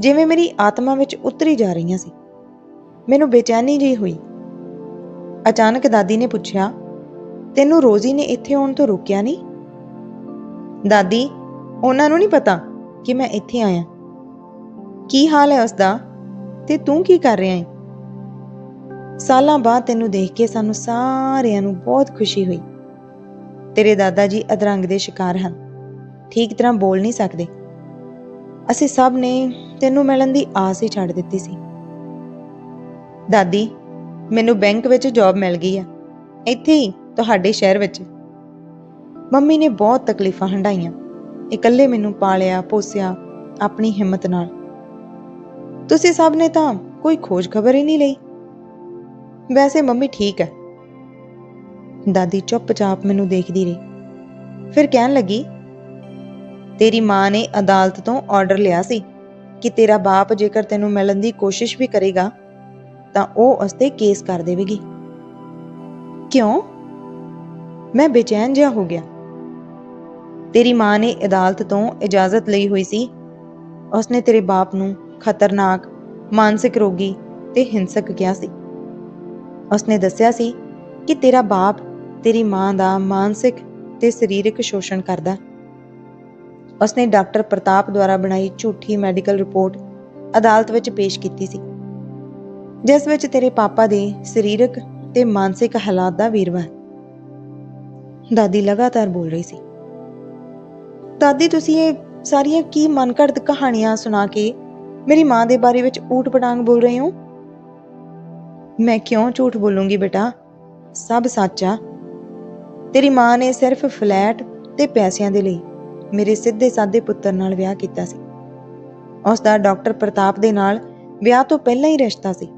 ਜਿਵੇਂ ਮੇਰੀ ਆਤਮਾ ਵਿੱਚ ਉਤਰੀ ਜਾ ਰਹੀਆਂ ਸੀ। ਮੈਨੂੰ ਬੇਚੈਨੀ ਜਿਹੀ ਹੋਈ। ਅਚਾਨਕ ਦਾਦੀ ਨੇ ਪੁੱਛਿਆ, ਤੈਨੂੰ ਰੋਜ਼ੀ ਨੇ ਇੱਥੇ ਆਉਣ ਤੋਂ ਰੋਕਿਆ ਨਹੀਂ? ਦਾਦੀ, ਉਹਨਾਂ ਨੂੰ ਨਹੀਂ ਪਤਾ ਕਿ ਮੈਂ ਇੱਥੇ ਆਇਆ। ਕੀ ਹਾਲ ਹੈ ਉਸ ਦਾ ਤੇ ਤੂੰ ਕੀ ਕਰ ਰਿਹਾ ਹੈ ਸਾਲਾਂ ਬਾਅਦ ਤੈਨੂੰ ਦੇਖ ਕੇ ਸਾਨੂੰ ਸਾਰਿਆਂ ਨੂੰ ਬਹੁਤ ਖੁਸ਼ੀ ਹੋਈ। ਤੇਰੇ ਦਾਦਾ ਜੀ ਅਧਰੰਗ ਦੇ ਸ਼ਿਕਾਰ ਹਨ। ਠੀਕ ਤਰ੍ਹਾਂ ਬੋਲ ਨਹੀਂ ਸਕਦੇ। ਅਸੀਂ ਸਭ ਨੇ ਤੈਨੂੰ ਮਿਲਣ ਦੀ ਆਸ ਹੀ ਛੱਡ ਦਿੱਤੀ ਸੀ। ਦਾਦੀ, ਮੈਨੂੰ ਬੈਂਕ ਵਿੱਚ ਜੌਬ ਮਿਲ ਗਈ ਆ। ਇੱਥੇ ਹੀ, ਤੁਹਾਡੇ ਸ਼ਹਿਰ ਵਿੱਚ। ਮੰਮੀ ਨੇ ਬਹੁਤ ਤਕਲੀਫਾਂ ਹੰਡਾਈਆਂ ਇਕੱਲੇ ਮੈਨੂੰ ਪਾਲਿਆ, ਪੋਸਿਆ, ਆਪਣੀ ਹਿੰਮਤ ਨਾਲ। ਤੁਸੀਂ ਸਭ ਨੇ ਤਾਂ ਕੋਈ ਖੋਜ ਖਬਰ ਹੀ ਨਹੀਂ ਲਈ। ਵੈਸੇ ਮੰਮੀ ਠੀਕ ਹੈ। ਦਾਦੀ ਚੁੱਪਚਾਪ ਮੈਨੂੰ ਦੇਖਦੀ ਰਹੀ। ਫਿਰ ਕਹਿਣ ਲੱਗੀ, ਤੇਰੀ ਮਾਂ ਨੇ ਅਦਾਲਤ ਤੋਂ ਆਰਡਰ ਲਿਆ ਸੀ ਕਿ ਤੇਰਾ ਬਾਪ ਜੇਕਰ ਤੈਨੂੰ ਮਿਲਣ ਦੀ ਕੋਸ਼ਿਸ਼ ਵੀ ਕਰੇਗਾ, ਤਾਂ ਉਹ ਉਸ ਤੇ ਕੇਸ ਕਰ ਦੇਵੇਗੀ। ਕਿਉਂ? ਮੈਂ ਬੇਚੈਨ ਜਿਹਾ ਹੋ ਗਿਆ। ਤੇਰੀ ਮਾਂ ਨੇ ਅਦਾਲਤ ਤੋਂ ਇਜਾਜ਼ਤ ਲਈ ਹੋਈ ਸੀ। ਉਸਨੇ ਤੇਰੇ ਬਾਪ ਨੂੰ ਖਤਰਨਾਕ, ਮਾਨਸਿਕ ਰੋਗੀ ਤੇ ਹਿੰਸਕ ਕਿਹਾ ਸੀ। ਉਸਨੇ ਦੱਸਿਆ ਸੀ ਕਿ ਤੇਰਾ ਬਾਪ ਤੇਰੀ ਮਾਂ ਦਾ ਮਾਨਸਿਕ ਤੇ ਸਰੀਰਕ ਸ਼ੋਸ਼ਣ ਕਰਦਾ। ਉਸਨੇ ਡਾਕਟਰ ਪ੍ਰਤਾਪ ਦੁਆਰਾ ਬਣਾਈ ਝੂਠੀ ਮੈਡੀਕਲ ਰਿਪੋਰਟ ਅਦਾਲਤ ਵਿੱਚ ਪੇਸ਼ ਕੀਤੀ ਸੀ, ਜਿਸ ਵਿੱਚ ਤੇਰੇ ਪਾਪਾ ਦੇ ਸਰੀਰਕ ਤੇ ਮਾਨਸਿਕ ਹਾਲਾਤ ਦਾ ਵੇਰਵਾ ਦਾਦੀ ਲਗਾਤਾਰ ਬੋਲ ਰਹੀ ਸੀ। ਦਾਦੀ, ਤੁਸੀਂ ਇਹ ਸਾਰੀਆਂ ਕੀ ਮਨਘੜਤ ਕਹਾਣੀਆਂ ਸੁਣਾ ਕੇ ਮੇਰੀ ਮਾਂ ਦੇ ਬਾਰੇ ਵਿੱਚ ਊਟ ਪਟਾਂਗ ਬੋਲ ਰਹੇ ਹੋ? ਮੈਂ ਕਿਉਂ ਝੂਠ ਬੋਲੂੰਗੀ ਬੇਟਾ? ਸਭ ਸੱਚ ਆ। ਤੇਰੀ ਮਾਂ ਨੇ ਸਿਰਫ ਫਲੈਟ ਤੇ ਪੈਸਿਆਂ ਦੇ ਲਈ ਮੇਰੇ ਸਿੱਧੇ ਸਾਦੇ ਪੁੱਤਰ ਨਾਲ ਵਿਆਹ ਕੀਤਾ ਸੀ। ਉਸ ਦਾ ਡਾਕਟਰ ਪ੍ਰਤਾਪ ਦੇ ਨਾਲ ਵਿਆਹ ਤੋਂ ਪਹਿਲਾਂ ਹੀ ਰਿਸ਼ਤਾ ਸੀ।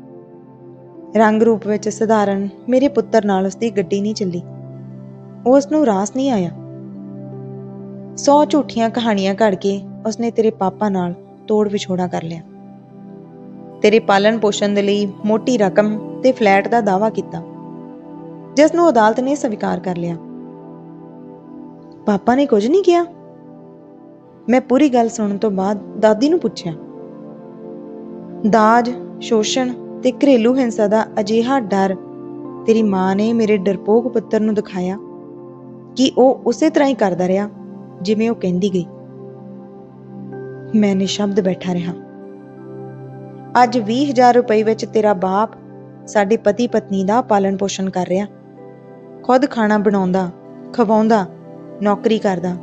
ਰੰਗ ਰੂਪ ਵਿੱਚ ਸਧਾਰਨ ਮੇਰੇ ਪੁੱਤਰ ਨਾਲ ਉਸ ਦੀ ਗੱਡੀ ਨਹੀਂ ਚੱਲੀ। ਉਹ ਉਸ ਨੂੰ ਰਾਸ ਨਹੀਂ ਆਇਆ। ਸੌ ਝੂਠੀਆਂ ਕਹਾਣੀਆਂ ਘੜ ਕੇ ਉਸਨੇ ਤੇਰੇ ਪਾਪਾ ਨਾਲ ਤੋੜ ਵਿਛੋੜਾ ਕਰ ਲਿਆ। ਤੇਰੇ ਪਾਲਣ ਪੋਸ਼ਣ ਦੇ ਲਈ ਮੋਟੀ ਰਕਮ ਤੇ ਫਲੈਟ ਦਾ ਦਾਵਾ ਕੀਤਾ। ਜਿਸ ਨੂੰ ਅਦਾਲਤ ਨੇ ਸਵੀਕਾਰ ਕਰ ਲਿਆ। ਪਾਪਾ ਨੇ ਕੁਝ ਨਹੀਂ ਕਿਹਾ। ਮੈਂ ਪੂਰੀ ਗੱਲ ਸੁਣਨ ਤੋਂ ਬਾਅਦ ਦਾਦੀ ਨੂੰ ਪੁੱਛਿਆ। ਦਾਜ, ਸ਼ੋਸ਼ਣ ਤੇ ਘਰੇਲੂ ਹਿੰਸਾ ਦਾ ਅਜਿਹਾ ਡਰ ਤੇਰੀ ਮਾਂ ਨੇ ਮੇਰੇ ਡਰਪੋਕ ਪੁੱਤਰ ਨੂੰ ਦਿਖਾਇਆ ਕਿ ਉਹ ਉਸੇ ਤਰ੍ਹਾਂ ਹੀ ਕਰਦਾ ਰਿਹਾ ਜਿਵੇਂ ਉਹ ਕਹਿੰਦੀ ਗਈ। ਮੈਂ ਨਿਸ਼ਬਦ ਬੈਠਾ ਰਿਹਾ। ਅੱਜ 20000 ਰੁਪਏ ਵਿੱਚ ਤੇਰਾ ਬਾਪ ਸਾਡੇ ਪਤੀ ਪਤਨੀ ਦਾ ਪਾਲਣ ਪੋਸ਼ਣ ਕਰ ਰਿਹਾ। ਖੁਦ ਖਾਣਾ ਬਣਾਉਂਦਾ, ਖਵਾਉਂਦਾ ਨੌਕਰੀ ਕਰਦਾ।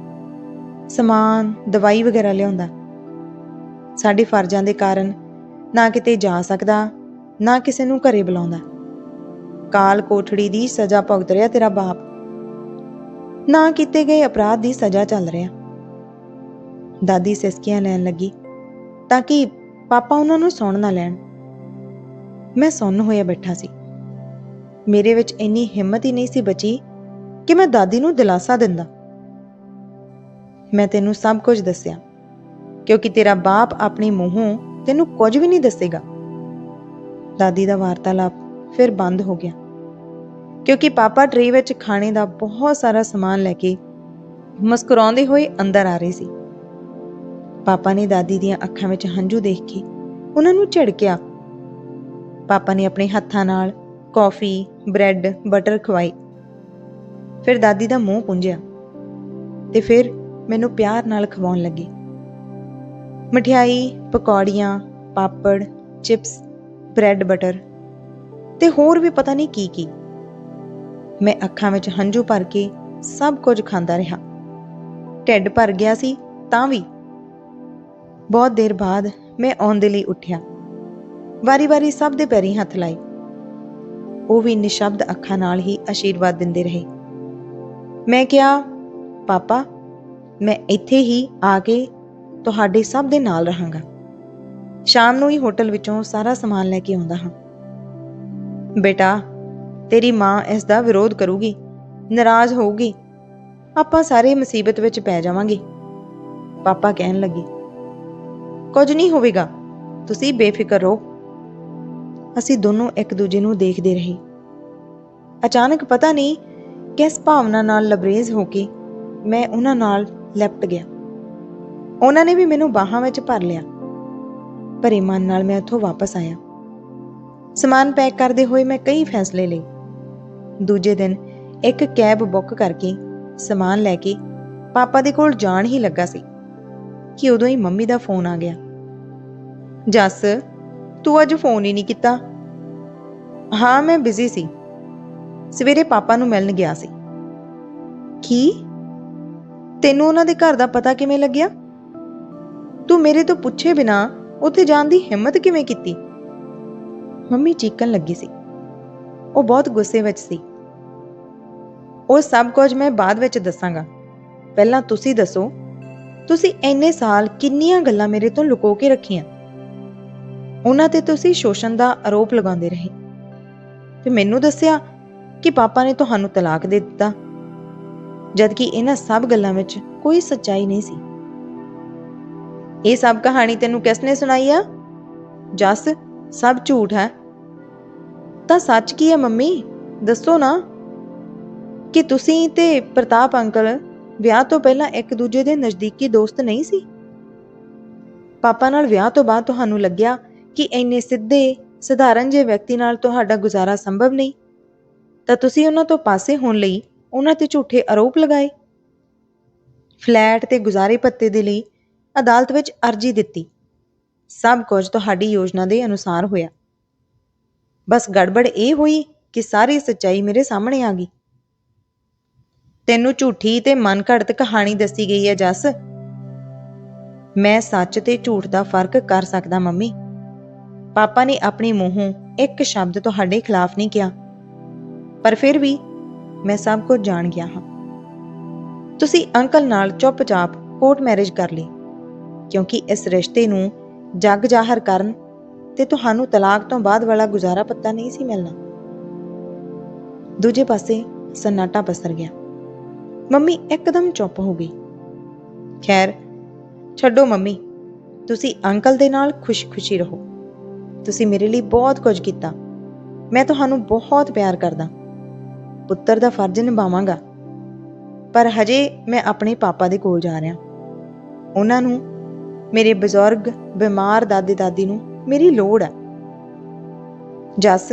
ਸਮਾਨ, ਦਵਾਈ ਵਗੈਰਾ ਲਿਆਉਂਦਾ। ਸਾਡੇ ਫਰਜ਼ਾਂ ਦੇ ਕਾਰਨ ਨਾ ਕਿਤੇ ਜਾ ਸਕਦਾ, ਨਾ ਕਿਸੇ ਨੂੰ ਘਰੇ ਬੁਲਾਉਂਦਾ। ਕਾਲ ਕੋਠੜੀ ਦੀ ਸਜ਼ਾ ਭੁਗਤ ਰਿਹਾ ਤੇਰਾ ਬਾਪ। ਨਾ ਕੀਤੇ ਗਏ ਅਪਰਾਧ ਦੀ ਸਜ਼ਾ ਚੱਲ ਰਿਹਾ। ਦਾਦੀ ਸਿਸਕੀਆਂ ਲੈਣ ਲੱਗੀ ਤਾਂ ਕਿ ਪਾਪਾ ਉਹਨਾਂ ਨੂੰ ਸੁਣ ਨਾ ਲੈਣ। ਮੈਂ ਸੁੰਨ ਹੋਇਆ ਬੈਠਾ ਸੀ। ਮੇਰੇ ਵਿੱਚ ਇੰਨੀ ਹਿੰਮਤ ਹੀ ਨਹੀਂ ਸੀ ਬਚੀ ਕਿ ਮੈਂ ਦਾਦੀ ਨੂੰ ਦਿਲਾਸਾ ਦਿੰਦਾ। ਮੈਂ ਤੈਨੂੰ ਸਭ ਕੁਝ ਦੱਸਿਆ। ਕਿਉਂਕਿ ਤੇਰਾ ਬਾਪ ਆਪਣੇ ਮੂੰਹੋਂ ਤੈਨੂੰ ਕੁਝ ਵੀ ਨਹੀਂ ਦੱਸੇਗਾ। ਦਾਦੀ ਦਾ ਵਾਰਤਾਲਾਪ ਫਿਰ ਬੰਦ ਹੋ ਗਿਆ। ਕਿਉਂਕਿ ਪਾਪਾ ਟ੍ਰੇ ਵਿੱਚ ਖਾਣੇ ਦਾ ਬਹੁਤ ਸਾਰਾ ਸਮਾਨ ਲੈ ਕੇ ਮੁਸਕਰਾਉਂਦੇ ਹੋਏ ਅੰਦਰ ਆ ਰਹੇ ਸੀ। ਪਾਪਾ ਨੇ ਦਾਦੀ ਦੀਆਂ ਅੱਖਾਂ ਵਿੱਚ ਹੰਝੂ ਦੇਖ ਕੇ ਉਹਨਾਂ ਨੂੰ ਝਿੜਕਿਆ। ਪਾਪਾ ਨੇ ਆਪਣੇ ਹੱਥਾਂ ਨਾਲ ਕੌਫੀ, ਬ੍ਰੈਡ, ਬਟਰ ਖਵਾਈ ਫਿਰ ਦਾਦੀ ਦਾ ਮੂੰਹ ਪੁੰਝਿਆ। ਤੇ ਫਿਰ ਮੈਨੂੰ ਪਿਆਰ ਨਾਲ ਖਵਾਉਣ ਲੱਗੇ। ਮਠਿਆਈ, ਪਕੌੜੀਆਂ, ਪਾਪੜ, ਚਿਪਸ, ਬ੍ਰੈਡ ਬਟਰ ਤੇ ਹੋਰ ਵੀ ਪਤਾ ਨਹੀਂ ਕੀ ਕੀ। ਮੈਂ ਅੱਖਾਂ ਵਿੱਚ ਹੰਝੂ ਭਰ ਕੇ ਸਭ ਕੁਝ ਖਾਂਦਾ ਰਿਹਾ। ਢਿੱਡ ਭਰ ਗਿਆ ਸੀ ਤਾਂ ਵੀ। ਬਹੁਤ ਦੇਰ ਬਾਅਦ ਮੈਂ ਆਉਣ ਦੇ ਲਈ ਉੱਠਿਆ। ਵਾਰੀ-ਵਾਰੀ ਸਭ ਦੇ ਪੈਰੀ ਹੱਥ ਲਾਏ। ਉਹ ਵੀ ਨਿਸ਼ਬਦ ਅੱਖਾਂ ਨਾਲ ਹੀ ਆਸ਼ੀਰਵਾਦ ਦਿੰਦੇ ਰਹੇ। ਮੈਂ ਕਿਹਾ, ਪਾਪਾ ਮੈਂ ਇੱਥੇ ਹੀ ਆ ਕੇ ਤੁਹਾਡੇ ਸਭ ਦੇ ਨਾਲ ਰਹਾਂਗਾ। ਸ਼ਾਮ ਨੂੰ ਹੀ ਹੋਟਲ ਵਿੱਚੋਂ ਸਾਰਾ ਸਮਾਨ ਲੈ ਕੇ ਆਉਂਦਾ ਹਾਂ। ਬੇਟਾ, ਤੇਰੀ ਮਾਂ ਇਸ ਦਾ ਵਿਰੋਧ ਕਰੂਗੀ, ਨਾਰਾਜ਼ ਹੋਊਗੀ। ਆਪਾਂ ਸਾਰੇ ਮੁਸੀਬਤ ਵਿੱਚ ਪੈ ਜਾਵਾਂਗੇ। ਪਾਪਾ ਕਹਿਣ ਲੱਗੇ, ਕੁਝ ਨਹੀਂ ਹੋਵੇਗਾ, ਤੁਸੀਂ ਬੇਫਿਕਰ ਰਹੋ। ਅਸੀਂ ਦੋਨੋਂ ਇੱਕ ਦੂਜੇ ਨੂੰ ਦੇਖਦੇ ਰਹੇ। ਅਚਾਨਕ ਪਤਾ ਨਹੀਂ ਕਿਸ ਭਾਵਨਾ ਨਾਲ ਲਬਰੇਜ਼ ਹੋ ਕੇ ਮੈਂ ਉਹਨਾਂ ਨਾਲ ਲਿਪਟ ਗਿਆ। ਉਹਨਾਂ ਨੇ ਵੀ ਮੈਨੂੰ ਬਾਹਾਂ ਵਿੱਚ ਭਰ ਲਿਆ। ਭਰੇ ਮਨ ਨਾਲ ਮੈਂ ਉੱਥੋਂ ਵਾਪਸ ਆਇਆ। ਸਮਾਨ ਪੈਕ ਕਰਦੇ ਹੋਏ ਮੈਂ ਕਈ ਫੈਸਲੇ ਲਏ। ਦੂਜੇ ਦਿਨ ਇੱਕ ਕੈਬ ਬੁੱਕ ਕਰਕੇ ਸਮਾਨ ਲੈ ਕੇ ਪਾਪਾ ਦੇ ਕੋਲ ਜਾਣ ਹੀ ਲੱਗਾ ਸੀ ਕਿ ਉਦੋਂ ਹੀ ਮੰਮੀ ਦਾ ਫੋਨ ਆ ਗਿਆ। ਜੱਸ, ਤੂੰ ਅੱਜ ਫੋਨ ਹੀ ਨਹੀਂ ਕੀਤਾ? ਹਾਂ, ਮੈਂ ਬਿਜ਼ੀ ਸੀ। ਸਵੇਰੇ ਪਾਪਾ ਨੂੰ ਮਿਲਣ ਗਿਆ ਸੀ। ਕੀ? ਤੈਨੂੰ ਉਹਨਾਂ ਦੇ ਘਰ ਦਾ ਪਤਾ ਕਿਵੇਂ ਲੱਗਿਆ? ਤੂੰ ਮੇਰੇ ਤੋਂ ਪੁੱਛੇ ਬਿਨਾ ਉੱਥੇ ਜਾਣ ਦੀ ਹਿੰਮਤ ਕਿਵੇਂ ਕੀਤੀ? ਮੰਮੀ ਚੀਕਣ ਲੱਗੀ ਸੀ। ਉਹ ਬਹੁਤ ਗੁੱਸੇ ਵਿੱਚ ਸੀ। ਉਹ ਸਭ ਕੁਝ ਮੈਂ ਬਾਅਦ ਵਿੱਚ ਦੱਸਾਂਗਾ। ਪਹਿਲਾਂ ਤੁਸੀਂ ਦੱਸੋ, ਤੁਸੀਂ ਇੰਨੇ ਸਾਲ ਕਿੰਨੀਆਂ ਗੱਲਾਂ ਮੇਰੇ ਤੋਂ ਲੁਕੋ ਕੇ ਰੱਖੀਆਂ? ਉਹਨਾਂ ਤੇ ਤੁਸੀਂ ਸ਼ੋਸ਼ਣ ਦਾ ਆਰੋਪ ਲਗਾਉਂਦੇ ਰਹੇ। ਤੇ ਮੈਨੂੰ ਦੱਸਿਆ ਕਿ ਪਾਪਾ ਨੇ ਤੁਹਾਨੂੰ ਤਲਾਕ ਦੇ ਦਿੱਤਾ। ਜਦਕਿ ਇਹਨਾਂ ਸਭ ਗੱਲਾਂ ਵਿੱਚ ਕੋਈ ਸੱਚਾਈ ਨਹੀਂ ਸੀ। ਇਹ ਸਭ ਕਹਾਣੀ ਤੈਨੂੰ ਕਿਸ ਨੇ ਸੁਣਾਈ ਆ? ਜਸ, ਸਭ ਝੂਠ ਹੈ। ਤਾਂ ਸੱਚ ਕੀ ਹੈ ਮੰਮੀ? ਦੱਸੋ ਨਾ। ਕਿ ਤੁਸੀਂ ਤੇ ਪ੍ਰਤਾਪ ਅੰਕਲ ਵਿਆਹ ਤੋਂ ਪਹਿਲਾਂ ਇੱਕ ਦੂਜੇ ਦੇ ਨਜ਼ਦੀਕੀ ਦੋਸਤ ਨਹੀਂ ਸੀ? ਪਾਪਾ ਨਾਲ ਵਿਆਹ ਤੋਂ ਬਾਅਦ ਤੁਹਾਨੂੰ ਲੱਗਿਆ ਕਿ ਇੰਨੇ ਸਿੱਧੇ, ਸਧਾਰਨ ਜਿਹੇ ਵਿਅਕਤੀ ਨਾਲ ਤੁਹਾਡਾ ਗੁਜ਼ਾਰਾ ਸੰਭਵ ਨਹੀਂ? ਤਾਂ ਤੁਸੀਂ ਉਹਨਾਂ ਤੋਂ ਪਾਸੇ ਹੋਣ ਲਈ ਉਹਨਾਂ ਤੇ ਝੂਠੇ ਆਰੋਪ ਲਗਾਏ। ਫਲੈਟ ਤੇ ਗੁਜ਼ਾਰੇ ਪੱਤੇ ਦੇ ਲਈ ਅਦਾਲਤ ਵਿੱਚ ਅਰਜ਼ੀ ਦਿੱਤੀ। ਸਭ ਕੁਝ ਤੁਹਾਡੀ ਯੋਜਨਾ ਦੇ ਅਨੁਸਾਰ ਹੋਇਆ। ਬਸ ਗੜਬੜ ਇਹ ਹੋਈ ਕਿ ਸਾਰੀ ਸੱਚਾਈ ਮੇਰੇ ਸਾਹਮਣੇ ਆ ਗਈ। ਤੈਨੂੰ ਝੂਠੀ ਤੇ ਮਨ ਘੜਤ ਕਹਾਣੀ ਦੱਸੀ ਗਈ ਹੈ, ਜੱਸ। ਮੈਂ ਸੱਚ ਤੇ ਝੂਠ ਦਾ ਫ਼ਰਕ ਕਰ ਸਕਦਾ, ਮੰਮੀ। ਪਾਪਾ ਨੇ ਆਪਣੀ ਮੂੰਹੋਂ ਇੱਕ ਸ਼ਬਦ ਤੁਹਾਡੇ ਖਿਲਾਫ ਨਹੀਂ ਕਿਹਾ। ਪਰ ਫਿਰ ਵੀ ਮੈਂ ਸਭ ਕੁਝ ਜਾਣ ਗਿਆ ਹਾਂ। ਤੁਸੀਂ ਅੰਕਲ ਨਾਲ ਚੁੱਪਚਾਪ ਕੋਰਟ ਮੈਰਿਜ ਕਰ ਲਈ, ਕਿਉਂਕਿ ਇਸ ਰਿਸ਼ਤੇ ਨੂੰ ਜੱਗ ਜ਼ਾਹਰ ਕਰਨ ਤੇ ਤੁਹਾਨੂੰ ਤਲਾਕ ਤੋਂ ਬਾਅਦ ਵਾਲਾ ਗੁਜ਼ਾਰਾ ਪੱਤਾ ਨਹੀਂ ਸੀ ਮਿਲਣਾ। ਦੂਜੇ ਪਾਸੇ ਸਨਾਟਾ ਪਸਰ ਗਿਆ। ਮੰਮੀ ਇੱਕਦਮ ਚੁੱਪ ਹੋ ਗਈ। ਖੈਰ, ਛੱਡੋ ਮੰਮੀ, ਤੁਸੀਂ ਅੰਕਲ ਦੇ ਨਾਲ ਖੁਸ਼-ਖੁਸ਼ੀ ਰਹੋ। ਤੁਸੀਂ ਮੇਰੇ ਲਈ ਬਹੁਤ ਕੁਝ ਕੀਤਾ। ਮੈਂ ਤੁਹਾਨੂੰ ਬਹੁਤ ਪਿਆਰ ਕਰਦਾ। ਪੁੱਤਰ ਦਾ ਫਰਜ਼ ਨਿਭਾਵਾਂਗਾ। ਪਰ ਹਜੇ ਮੈਂ ਆਪਣੇ ਪਾਪਾ ਦੇ ਕੋਲ ਜਾ ਰਿਹਾ। ਉਹਨਾਂ ਨੂੰ, ਮੇਰੇ ਬਜ਼ੁਰਗ ਬਿਮਾਰ ਦਾਦੇ ਦਾਦੀ ਨੂੰ ਮੇਰੀ ਲੋੜ ਹੈ। ਜੱਸ,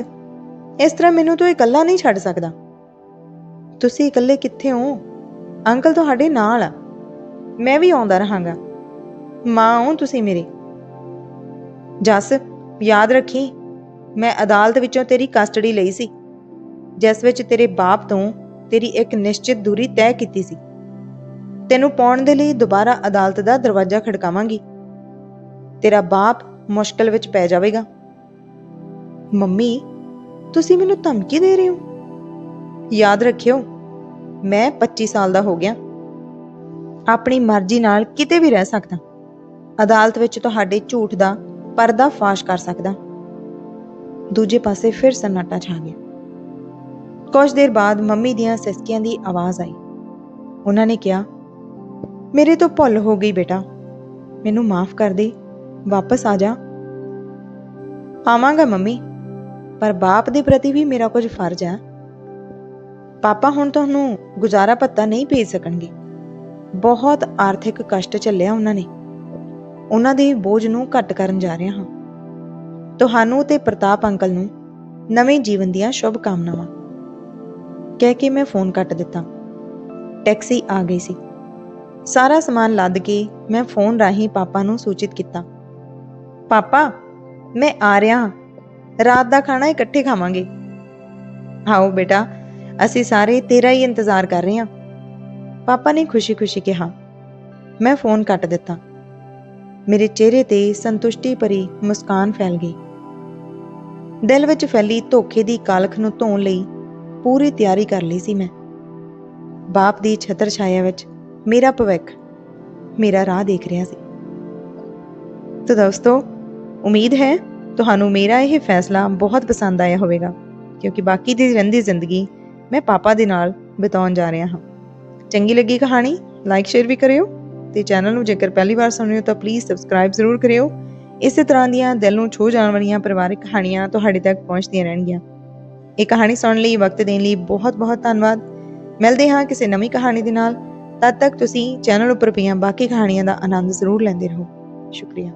ਇਸ ਤਰ੍ਹਾਂ ਮੈਨੂੰ ਤੂੰ ਇਕੱਲਾ ਨਹੀਂ ਛੱਡ ਸਕਦਾ। ਤੁਸੀਂ ਇਕੱਲੇ ਕਿੱਥੇ ਹੋ? ਅੰਕਲ ਤੁਹਾਡੇ ਨਾਲ ਆ। ਮੈਂ ਵੀ ਆਉਂਦਾ ਰਹਾਂਗਾ। ਮਾਂ ਹੋ ਤੁਸੀਂ ਮੇਰੇ। ਜੱਸ, ਯਾਦ ਰੱਖੀ, ਮੈਂ ਅਦਾਲਤ ਵਿੱਚੋਂ ਤੇਰੀ ਕਸਟਡੀ ਲਈ ਸੀ। ਜਿਸ ਵਿੱਚ ਤੇਰੇ ਬਾਪ ਤੋਂ ਤੇਰੀ ਇੱਕ ਨਿਸ਼ਚਿਤ ਦੂਰੀ ਤੈਅ ਕੀਤੀ ਸੀ। ਤੈਨੂੰ ਪਾਉਣ ਦੇ ਲਈ ਦੁਬਾਰਾ ਅਦਾਲਤ ਦਾ ਦਰਵਾਜ਼ਾ ਖੜਕਾਵਾਂਗੀ। ਤੇਰਾ ਬਾਪ ਮੁਸ਼ਕਲ ਵਿੱਚ ਪੈ ਜਾਵੇਗਾ। ਮੰਮੀ, ਤੁਸੀਂ ਮੈਨੂੰ ਧਮਕੀ ਦੇ ਰਹੇ ਹੋ? ਯਾਦ ਰੱਖਿਓ, ਮੈਂ 25 ਸਾਲ ਦਾ ਹੋ ਗਿਆ। ਆਪਣੀ ਮਰਜ਼ੀ ਨਾਲ ਕਿਤੇ ਵੀ ਰਹਿ ਸਕਦਾ। ਅਦਾਲਤ ਵਿੱਚ ਤੁਹਾਡੇ ਝੂਠ ਦਾ ਪਰਦਾ ਫਾਸ਼ ਕਰ ਸਕਦਾ। ਦੂਜੇ ਪਾਸੇ ਫਿਰ ਸਨਾਟਾ ਛਾ ਗਿਆ। ਕੁਝ ਦੇਰ ਬਾਅਦ ਮੰਮੀ ਦੀਆਂ ਸਿਸਕੀਆਂ ਦੀ ਆਵਾਜ਼ ਆਈ। ਉਹਨਾਂ ਨੇ ਕਿਹਾ, ਮੇਰੇ ਤੋਂ ਭੁੱਲ ਹੋ ਗਈ ਬੇਟਾ। ਮੈਨੂੰ ਮਾਫ ਕਰ ਦੇ। ਵਾਪਸ ਆ ਜਾ। ਆਵਾਂਗਾ ਮੰਮੀ, ਪਰ ਬਾਪ ਦੇ ਪ੍ਰਤੀ ਵੀ ਮੇਰਾ ਕੁਝ ਫਰਜ਼ ਹੈ। ਪਾਪਾ ਹੁਣ ਤੁਹਾਨੂੰ ਗੁਜ਼ਾਰਾ ਭੱਤਾ ਨਹੀਂ ਭੇਜ ਸਕਣਗੇ। ਬਹੁਤ ਆਰਥਿਕ ਕਸ਼ਟ ਝੱਲਿਆ ਉਹਨਾਂ ਨੇ। ਉਹਨਾਂ ਦੇ ਬੋਝ ਨੂੰ ਘੱਟ ਕਰਨ ਜਾ ਰਿਹਾ ਹਾਂ। ਤੁਹਾਨੂੰ ਤੇ ਪ੍ਰਤਾਪ ਅੰਕਲ ਨੂੰ ਨਵੇਂ ਜੀਵਨ ਦੀਆਂ ਸ਼ੁਭ ਕਾਮਨਾਵਾਂ। ਕਹਿ ਕੇ ਮੈਂ ਫੋਨ ਕੱਟ ਦਿੱਤਾ। ਟੈਕਸੀ ਆ ਗਈ ਸੀ। ਸਾਰਾ ਸਮਾਨ ਲੱਦ ਕੇ ਮੈਂ ਫੋਨ ਰਾਹੀਂ ਪਾਪਾ ਨੂੰ ਸੂਚਿਤ ਕੀਤਾ। ਪਾਪਾ, ਮੈਂ ਆ ਰਿਹਾ ਰਾਤ ਦਾ ਖਾਣਾ ਇਕੱਠੇ ਖਾਵਾਂਗੇ। ਆਓ ਬੇਟਾ, ਅਸੀਂ ਸਾਰੇ ਤੇਰਾ ਹੀ ਇੰਤਜ਼ਾਰ ਕਰ ਰਹੇ ਹਾਂ। ਪਾਪਾ ਨੇ ਖੁਸ਼ੀ-ਖੁਸ਼ੀ ਕਿਹਾ। ਮੈਂ ਫੋਨ ਕੱਟ ਦਿੱਤਾ। ਮੇਰੇ ਚਿਹਰੇ ਤੇ ਸੰਤੁਸ਼ਟੀ ਭਰੀ ਮੁਸਕਾਨ ਫੈਲ ਗਈ। ਦਿਲ ਵਿੱਚ ਫੈਲੀ ਧੋਖੇ ਦੀ ਕਾਲਖ ਨੂੰ ਧੋਣ ਲਈ ਪੂਰੀ ਤਿਆਰੀ ਕਰ ਲਈ ਸੀ ਮੈਂ। ਬਾਪ ਦੀ ਛਤਰ ਛਾਇਆ ਵਿੱਚ ਮੇਰਾ ਭਵਿੱਖ, ਮੇਰਾ ਰਾਹ ਦੇਖ ਰਿਹਾ ਸੀ। ਤਾਂ ਦੋਸਤੋ, ਉਮੀਦ ਹੈ ਤੁਹਾਨੂੰ ਮੇਰਾ ਇਹ ਫੈਸਲਾ ਬਹੁਤ ਪਸੰਦ ਆਇਆ ਹੋਵੇਗਾ, ਕਿਉਂਕਿ ਬਾਕੀ ਦੀ ਰਹਿੰਦੀ ਜ਼ਿੰਦਗੀ ਮੈਂ ਪਾਪਾ ਦੇ ਨਾਲ ਬਿਤਾਉਣ ਜਾ ਰਿਹਾ ਹਾਂ। ਚੰਗੀ ਲੱਗੀ ਕਹਾਣੀ ਲਾਈਕ ਸ਼ੇਅਰ ਵੀ ਕਰਿਓ ਤੇ ਚੈਨਲ ਨੂੰ ਜੇਕਰ ਪਹਿਲੀ ਵਾਰ ਸੁਣ ਰਹੇ ਹੋ ਤਾਂ ਪਲੀਜ਼ ਸਬਸਕ੍ਰਾਈਬ ਜ਼ਰੂਰ ਕਰਿਓ। ਇਸੇ ਤਰ੍ਹਾਂ ਦੀਆਂ ਦਿਲ ਨੂੰ ਛੂਹ ਜਾਣ ਵਾਲੀਆਂ ਪਰਿਵਾਰਕ ਕਹਾਣੀਆਂ ਤੁਹਾਡੇ ਤੱਕ ਪਹੁੰਚਦੀਆਂ ਰਹਿਣਗੀਆਂ। ਇਹ ਕਹਾਣੀ ਸੁਣਨ ਲਈ, ਵਕਤ ਦੇਣ ਲਈ ਬਹੁਤ-ਬਹੁਤ ਧੰਨਵਾਦ। ਮਿਲਦੇ ਹਾਂ ਕਿਸੇ ਨਵੀਂ ਕਹਾਣੀ ਦੇ ਨਾਲ। ਤਦ ਤੱਕ ਤੁਸੀਂ ਚੈਨਲ ਉੱਪਰ ਪਈਆਂ ਬਾਕੀ ਕਹਾਣੀਆਂ ਦਾ ਆਨੰਦ ਜ਼ਰੂਰ ਲੈਂਦੇ ਰਹੋ। ਸ਼ੁਕਰੀਆ।